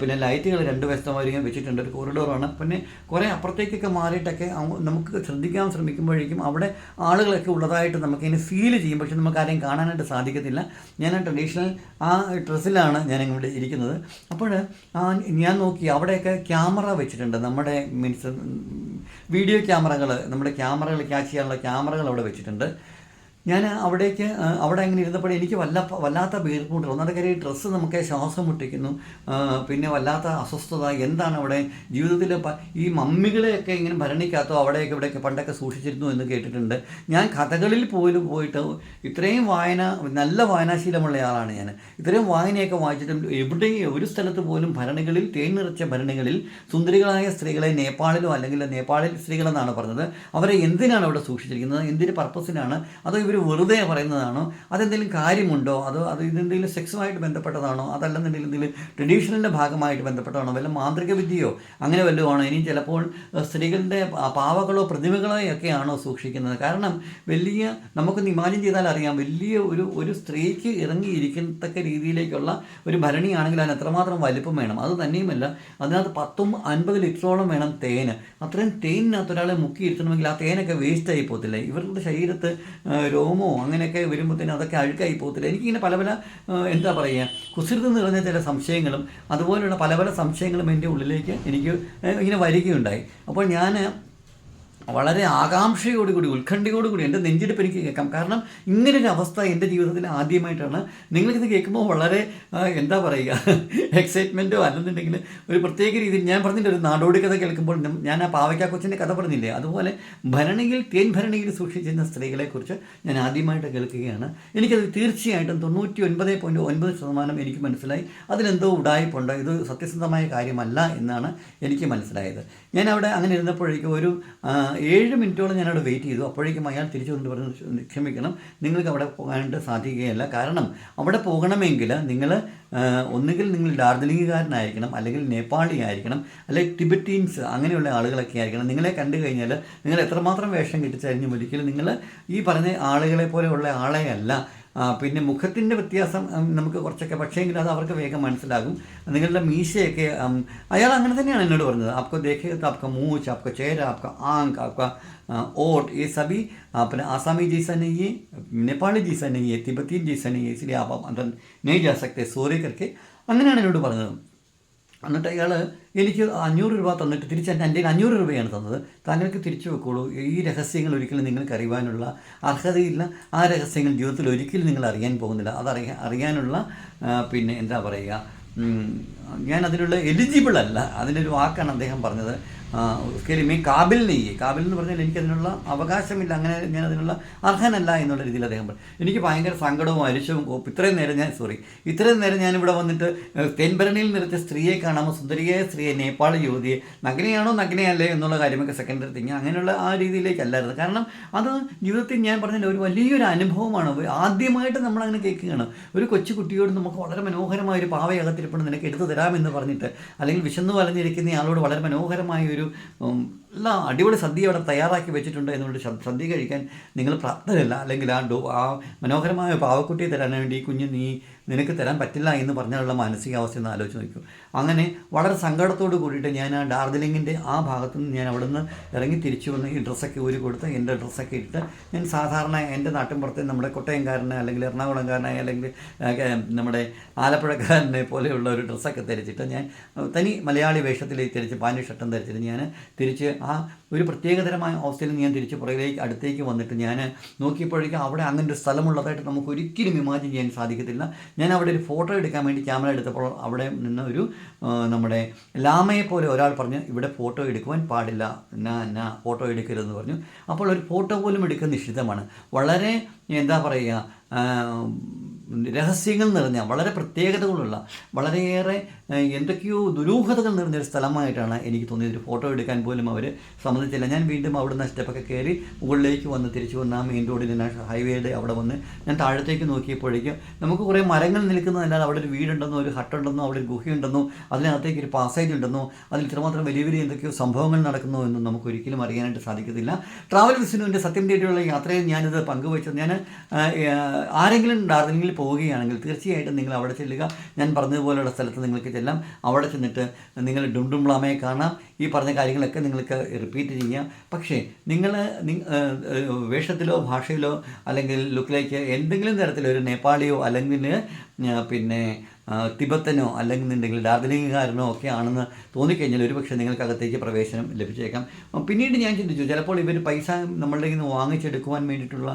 പിന്നെ ലൈറ്റുകൾ രണ്ട് വശത്തമായിരിക്കും വെച്ചിട്ടുണ്ട്. ഒരു കോറിഡോറാണ് പിന്നെ കുറേ അപ്പുറത്തേക്കൊക്കെ മാറിയിട്ടൊക്കെ നമുക്ക് ശ്രദ്ധിക്കാൻ ശ്രമിക്കുമ്പോഴേക്കും അവിടെ ആളുകളൊക്കെ ഉള്ളതായിട്ട് നമുക്ക് നമുക്കിങ്ങനെ ഫീൽ ചെയ്യും. പക്ഷെ നമുക്ക് ആരെയും കാണാനായിട്ട് സാധിക്കത്തില്ല. ഞാൻ ട്രഡീഷണൽ ആ ഡ്രസ്സിലാണ് ഞാൻ ഇവിടെ ഇരിക്കുന്നത്. അപ്പോൾ ഞാൻ നോക്കി അവിടെയൊക്കെ ക്യാമറ വെച്ചിട്ടുണ്ട്. നമ്മുടെ മീൻസ് വീഡിയോ ക്യാമറകൾ നമ്മുടെ ക്യാമറകൾ ക്യാച്ച് ചെയ്യാനുള്ള ക്യാമറകൾ അവിടെ വെച്ചിട്ടുണ്ട്. ഞാൻ അവിടേക്ക് അവിടെ അങ്ങനെ ഇരുന്നപ്പോൾ എനിക്ക് വല്ല വല്ലാത്ത വീർപ്പുണ്ട് ഒന്നാമത്തെ കാര്യം ഡ്രസ്സ് നമുക്ക് ശ്വാസം മുട്ടിക്കുന്നു. പിന്നെ വല്ലാത്ത അസ്വസ്ഥത. എന്താണ് അവിടെ ജീവിതത്തിൽ ഈ മമ്മികളെയൊക്കെ ഇങ്ങനെ ഭരണിക്കാത്തോ അവിടെയൊക്കെ ഇവിടെയൊക്കെ പണ്ടൊക്കെ സൂക്ഷിച്ചിരുന്നു എന്ന് കേട്ടിട്ടുണ്ട്. ഞാൻ കഥകളിൽ പോലും പോയിട്ട് ഇത്രയും വായന നല്ല വായനാശീലമുള്ള ആളാണ് ഞാൻ. ഇത്രയും വായനയൊക്കെ വായിച്ചിട്ടും എവിടെയും ഒരു സ്ഥലത്ത് പോലും ഭരണികളിൽ തേൻ നിറച്ച ഭരണികളിൽ സുന്ദരികളായ സ്ത്രീകളെ നേപ്പാളിലോ അല്ലെങ്കിൽ നേപ്പാളിൽ സ്ത്രീകളെന്നാണ് പറഞ്ഞത് അവരെ എന്തിനാണ് അവിടെ സൂക്ഷിച്ചിരിക്കുന്നത്? എന്തിന് പർപ്പസിനാണ് അതോ ഇവർ വെറുതെ പറയുന്നതാണോ? അതെന്തെങ്കിലും കാര്യമുണ്ടോ? അതോ അത് ഇതെന്തെങ്കിലും സെക്സുമായിട്ട് ബന്ധപ്പെട്ടതാണോ? അതല്ലെന്നുണ്ടെങ്കിൽ എന്തെങ്കിലും ട്രഡീഷണലിന്റെ ഭാഗമായിട്ട് ബന്ധപ്പെട്ടതാണോ? വല്ല മാന്ത്രിക വിദ്യയോ അങ്ങനെ വല്ലതും ആണോ ഇനി ചിലപ്പോൾ സ്ത്രീകളുടെ പാവകളോ പ്രതിമകളോ ഒക്കെയാണോ സൂക്ഷിക്കുന്നത്? കാരണം വലിയ നമുക്കൊന്ന് ഇമാജിൻ ചെയ്താൽ അറിയാം വലിയ ഒരു ഒരു സ്ത്രീക്ക് ഇറങ്ങിയിരിക്കത്തക്ക രീതിയിലേക്കുള്ള ഒരു ഭരണിയാണെങ്കിൽ അതിന് എത്രമാത്രം വലിപ്പം വേണം. അത് തന്നെയുമല്ല അതിനകത്ത് പത്തും അൻപത് ലിറ്ററോളം വേണം തേന്. അത്രയും തേനിനകത്ത് ഒരാളെ മുക്കിയിരുത്തണമെങ്കിൽ ആ തേനൊക്കെ വേസ്റ്റായി പോകത്തില്ല. ഇവരുടെ ശരീരത്ത് രോമോ അങ്ങനെയൊക്കെ വരുമ്പോഴത്തേനും അതൊക്കെ അഴുക്കായി പോകത്തില്ല. എനിക്കിങ്ങനെ പല പല എന്താ പറയുക കുസൃതി നിറഞ്ഞ ചില സംശയങ്ങളും അതുപോലെയുള്ള പല പല സംശയങ്ങളും എന്റെ ഉള്ളിലേക്ക് എനിക്ക് ഇങ്ങനെ വരികയുണ്ടായി. അപ്പോൾ ഞാൻ വളരെ ആകാംക്ഷയോടുകൂടി ഉത്കണ്ഠയോടുകൂടി എന്റെ നെഞ്ചിടിപ്പ് എനിക്ക് കേൾക്കാം. കാരണം ഇങ്ങനൊരു അവസ്ഥ എന്റെ ജീവിതത്തിൽ ആദ്യമായിട്ടാണ്. നിങ്ങൾക്കിത് കേൾക്കുമ്പോൾ വളരെ എന്താ പറയുക എക്സൈറ്റ്മെന്റോ അല്ലെന്നുണ്ടെങ്കിൽ ഒരു പ്രത്യേക രീതിയിൽ ഞാൻ പറഞ്ഞിട്ട് ഒരു നാടോടി കഥ കേൾക്കുമ്പോൾ ഞാൻ ആ പാവയ്ക്ക കൊച്ചിന്റെ കഥ പറഞ്ഞില്ലേ? അതുപോലെ ഭരണിയിൽ തേൻ ഭരണിയിൽ സൂക്ഷിച്ചിരുന്ന സ്ത്രീകളെക്കുറിച്ച് ഞാൻ ആദ്യമായിട്ട് കേൾക്കുകയാണ്. എനിക്കത് തീർച്ചയായിട്ടും തൊണ്ണൂറ്റി ഒൻപത് പോയിന്റ് ഒൻപത് ശതമാനം എനിക്ക് മനസ്സിലായി. അതിലെന്തോ ഉടായ്പുണ്ട്. ഇത് സത്യസന്ധമായ കാര്യമല്ല എന്നാണ് എനിക്ക് മനസ്സിലായത്. ഞാൻ അവിടെ അങ്ങനെ ഇരുന്നപ്പോഴേക്കും ഒരു ഏഴ് മിനിറ്റോളം ഞാനവിടെ വെയിറ്റ് ചെയ്തു. അപ്പോഴേക്കും അയാൾ തിരിച്ചു കൊണ്ട് പറഞ്ഞു ക്ഷമിക്കണം. നിങ്ങൾക്ക് അവിടെ പോകാനായിട്ട് സാധിക്കുകയല്ല. കാരണം അവിടെ പോകണമെങ്കിൽ നിങ്ങൾ ഒന്നുകിൽ നിങ്ങൾ ഡാർജിലിംഗുകാരനായിരിക്കണം അല്ലെങ്കിൽ നേപ്പാളി ആയിരിക്കണം അല്ലെങ്കിൽ ടിബറ്റീൻസ് അങ്ങനെയുള്ള ആളുകളൊക്കെ ആയിരിക്കണം. നിങ്ങളെ കണ്ടു കഴിഞ്ഞാൽ നിങ്ങൾ എത്രമാത്രം വേഷം കെട്ടിച്ചരിഞ്ഞും ഒരിക്കലും നിങ്ങൾ ഈ പറഞ്ഞ ആളുകളെ പോലെയുള്ള ആളെ അല്ല. ആ, പിന്നെ മുഖത്തിൻ്റെ വ്യത്യാസം ഉം, നമുക്ക് കുറച്ചൊക്കെ പക്ഷേങ്കിൽ അത് അവർക്ക് വേഗം മനസ്സിലാകും നിങ്ങളുടെ മീശയൊക്കെ ഉം, അയാൾ അങ്ങനെ തന്നെയാണ് എന്നോട് പറഞ്ഞത് आपको देखे तो आपका मूछ आपका चेहरा आपका आंख आपका अ, ओठ ये सभी अपने आसामी जैसा नहीं है नेपाली जैसा नहीं है तिब्बतीन जैसा नहीं है इसलिए आप अंदर नहीं जा सकते सोरे करके അങ്ങനെയാണ് എന്നോട് പറഞ്ഞത് എന്നിട്ട് അയാൾ എനിക്ക് അഞ്ഞൂറ് രൂപ തന്നിട്ട് തിരിച്ച് എന്റെ എന്റെ അഞ്ഞൂറ് രൂപയാണ് തന്നത്. താങ്കൾക്ക് തിരിച്ചു വെക്കുള്ളൂ ഈ രഹസ്യങ്ങൾ ഒരിക്കലും നിങ്ങൾക്ക് അറിയാനുള്ള അർഹതയില്ല. ആ രഹസ്യങ്ങൾ ജീവിതത്തിൽ ഒരിക്കലും നിങ്ങൾ അറിയാൻ പോകുന്നില്ല. അത് അറിയാൻ അറിയാനുള്ള പിന്നെ എന്താ പറയുക ഞാൻ അതിനുള്ള എലിജിബിൾ അല്ല. അതിനൊരു വാക്കാണ് അദ്ദേഹം പറഞ്ഞത്. ഒരിക്കലും ഈ കാബിൽ നെയ്യ് കാബിൽ എന്ന് പറഞ്ഞാൽ എനിക്ക് അതിനുള്ള അവകാശമില്ല അങ്ങനെ ഞാൻ അതിനുള്ള അർഹനല്ല എന്നുള്ള രീതിയിൽ അദ്ദേഹം പറഞ്ഞു. എനിക്ക് ഭയങ്കര സങ്കടവും അരിശവും കോപ്പ് ഇത്രയും നേരം ഞാൻ സോറി ഇത്രയും നേരം ഞാൻ ഇവിടെ വന്നിട്ട് തെൻഭരണിയിൽ നിറച്ച സ്ത്രീയെ കാണാമോ സുന്ദരിയായ സ്ത്രീയെ നേപ്പാൾ യുവതിയെ നഗ്നയാണോ നഗ്നയല്ലേ എന്നുള്ള കാര്യമൊക്കെ സെക്കൻഡറി തിങ് അങ്ങനെയുള്ള ആ രീതിയിലേക്കല്ലായിരുന്നു കാരണം അത് ജീവിതത്തിൽ ഞാൻ പറഞ്ഞ ഒരു വലിയൊരു അനുഭവമാണ്. ആദ്യമായിട്ട് നമ്മൾ അങ്ങനെ കേൾക്കുകയാണ്. ഒരു കൊച്ചു കുട്ടിയോട് നമുക്ക് വളരെ മനോഹരമായ ഒരു പാവയകത്തിരിപ്പണം നിനക്ക് എടുത്തു തരാമെന്ന് പറഞ്ഞിട്ട് അല്ലെങ്കിൽ വിശന്നു വലഞ്ഞിരിക്കുന്ന ആളോട് വളരെ മനോഹരമായ ഒരു ഉം, എല്ലാ അടിപൊളി സദ്യ അവിടെ തയ്യാറാക്കി വെച്ചിട്ടുണ്ട് എന്നുകൊണ്ട് സദ്യ കഴിക്കാൻ നിങ്ങൾ പ്രാപ്തരല്ല. അല്ലെങ്കിൽ ആ ഡോ ആ മനോഹരമായ പാവക്കുട്ടിയെ തരാൻ വേണ്ടി കുഞ്ഞ് നീ നിനക്ക് തരാൻ പറ്റില്ല എന്ന് പറഞ്ഞാലുള്ള മാനസികാവസ്ഥ ഒന്ന് ആലോചിച്ച് നോക്കൂ. അങ്ങനെ വളരെ സങ്കടത്തോട് കൂടിയിട്ട് ഞാൻ ആ ഡാർജിലിങ്ങിന്റെ ആ ഭാഗത്തു നിന്ന് ഞാൻ അവിടെ നിന്ന് ഇറങ്ങി തിരിച്ചു വന്ന് ഈ ഡ്രസ്സൊക്കെ ഊരി കൊടുത്ത് എന്റെ ഡ്രസ്സൊക്കെ ഇട്ട് ഞാൻ സാധാരണ എന്റെ നാട്ടിൻപുറത്തെ നമ്മുടെ കോട്ടയംകാരനെ അല്ലെങ്കിൽ എറണാകുളംകാരനെ അല്ലെങ്കിൽ നമ്മുടെ ആലപ്പുഴക്കാരനെ പോലെയുള്ള ഒരു ഡ്രസ്സൊക്കെ ധരിച്ചിട്ട് ഞാൻ തനി മലയാളി വേഷത്തിൽ തിരിച്ച് പാന്റ് ഷർട്ടും ധരിച്ചിട്ട് ഞാൻ തിരിച്ച് ആ ഒരു പ്രത്യേകതരമായ അവസ്ഥയിൽ ഞാൻ തിരിച്ച് പുറകിലേക്ക് അടുത്തേക്ക് വന്നിട്ട് ഞാൻ നോക്കിയപ്പോഴേക്കും അവിടെ അങ്ങനെ ഒരു സ്ഥലമുള്ളതായിട്ട് നമുക്ക് ഒരിക്കലും ഇമാജിൻ ചെയ്യാൻ സാധിക്കത്തില്ല. ഞാൻ അവിടെ ഒരു ഫോട്ടോ എടുക്കാൻ വേണ്ടി ക്യാമറ എടുത്തപ്പോൾ അവിടെ നിന്ന് ഒരു നമ്മുടെ ലാമയെ പോലെ ഒരാൾ പറഞ്ഞു ഇവിടെ ഫോട്ടോ എടുക്കുവാൻ പാടില്ല എന്നാ എന്നാ ഫോട്ടോ എടുക്കരുതെന്ന് പറഞ്ഞു. അപ്പോൾ ഒരു ഫോട്ടോ പോലും എടുക്കാൻ നിഷിദ്ധമാണ്. വളരെ എന്താ പറയുക രഹസ്യങ്ങൾ നിറഞ്ഞ വളരെ പ്രത്യേകതകളുള്ള വളരെയേറെ എന്തൊക്കെയോ ദുരൂഹതകൾ നിറഞ്ഞൊരു സ്ഥലമായിട്ടാണ് എനിക്ക് തോന്നിയത്. ഒരു ഫോട്ടോ എടുക്കാൻ പോലും അവർ സമ്മതിച്ചില്ല. ഞാൻ വീണ്ടും അവിടെ അവിടുന്ന് സ്റ്റെപ്പൊക്കെ കയറി മുകളിലേക്ക് വന്ന് തിരിച്ചു വന്ന് ആ മെയിൻ റോഡിൽ ഹൈവേയുടെ അവിടെ വന്ന് ഞാൻ താഴത്തേക്ക് നോക്കിയപ്പോഴേക്കും നമുക്ക് കുറേ മരങ്ങൾ നിൽക്കുന്നതല്ലാതെ അവിടെ ഒരു വീടുണ്ടെന്നോ ഒരു ഹട്ടുണ്ടെന്നോ അവിടെ ഒരു ഗുഹയുണ്ടെന്നോ അതിനകത്തേക്ക് ഒരു പാസേജ് ഉണ്ടെന്നോ അതിൽ ഇത്രമാത്രം വലിയ വലിയ എന്തൊക്കെയോ സംഭവങ്ങൾ നടക്കുന്നോ എന്നും നമുക്ക് ഒരിക്കലും അറിയാനായിട്ട് സാധിക്കത്തില്ല. ട്രാവൽ വിസിനുവിന്റെ സത്യം തേടിയുള്ള യാത്രയിൽ ഞാനിത് പങ്കുവച്ചത്. ഞാൻ ആരെങ്കിലും ഡാർജിലിംഗിൽ പോവുകയാണെങ്കിൽ തീർച്ചയായിട്ടും നിങ്ങൾ അവിടെ ചെല്ലുക. ഞാൻ പറഞ്ഞതുപോലെയുള്ള സ്ഥലത്ത് നിങ്ങൾക്ക് ചെല്ലാം. അവിടെ ചെന്നിട്ട് നിങ്ങൾ ഡുംഡുംബ്ലാമയെ കാണാം. ഈ പറഞ്ഞ കാര്യങ്ങളൊക്കെ നിങ്ങൾക്ക് റിപ്പീറ്റ് ചെയ്യാം. പക്ഷേ നിങ്ങൾ വേഷത്തിലോ ഭാഷയിലോ അല്ലെങ്കിൽ ലുക്കിലേക്ക് എന്തെങ്കിലും തരത്തിലൊരു നേപ്പാളിയോ അല്ലെങ്കിൽ പിന്നെ തിബത്തനോ അല്ലെങ്കിൽ ഡാർജിലിംഗുകാരനോ ഒക്കെ ആണെന്ന് തോന്നിക്കഴിഞ്ഞാൽ ഒരുപക്ഷെ നിങ്ങൾക്ക് അകത്തേക്ക് പ്രവേശനം ലഭിച്ചേക്കാം. പിന്നീട് ഞാൻ ചിന്തിച്ചു ചിലപ്പോൾ ഇവർ പൈസ നമ്മളുടെ നിന്ന് വാങ്ങിച്ചെടുക്കുവാൻ വേണ്ടിയിട്ടുള്ള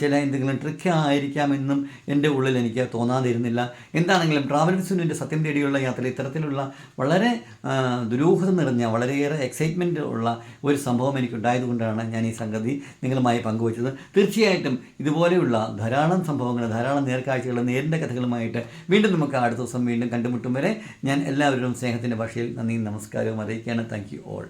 ചില എന്തെങ്കിലും ട്രിക്ക് ആയിരിക്കാമെന്നും എന്റെ ഉള്ളിൽ എനിക്ക് തോന്നാതിരുന്നില്ല. എന്താണെങ്കിലും ട്രാവൽ വിസുവിന്റെ സത്യം തേടിയുള്ള യാത്ര ഇത്തരത്തിലുള്ള വളരെ ദുരൂഹത നിറഞ്ഞ വളരെയേറെ എക്സൈറ്റ്മെന്റ് ഉള്ള ഒരു സംഭവം എനിക്കുണ്ടായതുകൊണ്ടാണ് ഞാൻ ഈ സംഗതി നിങ്ങളുമായി പങ്കുവച്ചത്. തീർച്ചയായിട്ടും ഇതുപോലെയുള്ള ധാരാളം സംഭവങ്ങൾ ധാരാളം നേർക്കാഴ്ചകൾ നേരിന്റെ കഥകളുമായിട്ട് വീണ്ടും നമുക്ക് അടുത്ത ദിവസം വീണ്ടും കണ്ടുമുട്ടും വരെ ഞാൻ എല്ലാവരോടും സ്നേഹത്തിന്റെ ഭാഷയിൽ നന്ദിയും നമസ്കാരവും അറിയിക്കുകയാണ്. Thank you all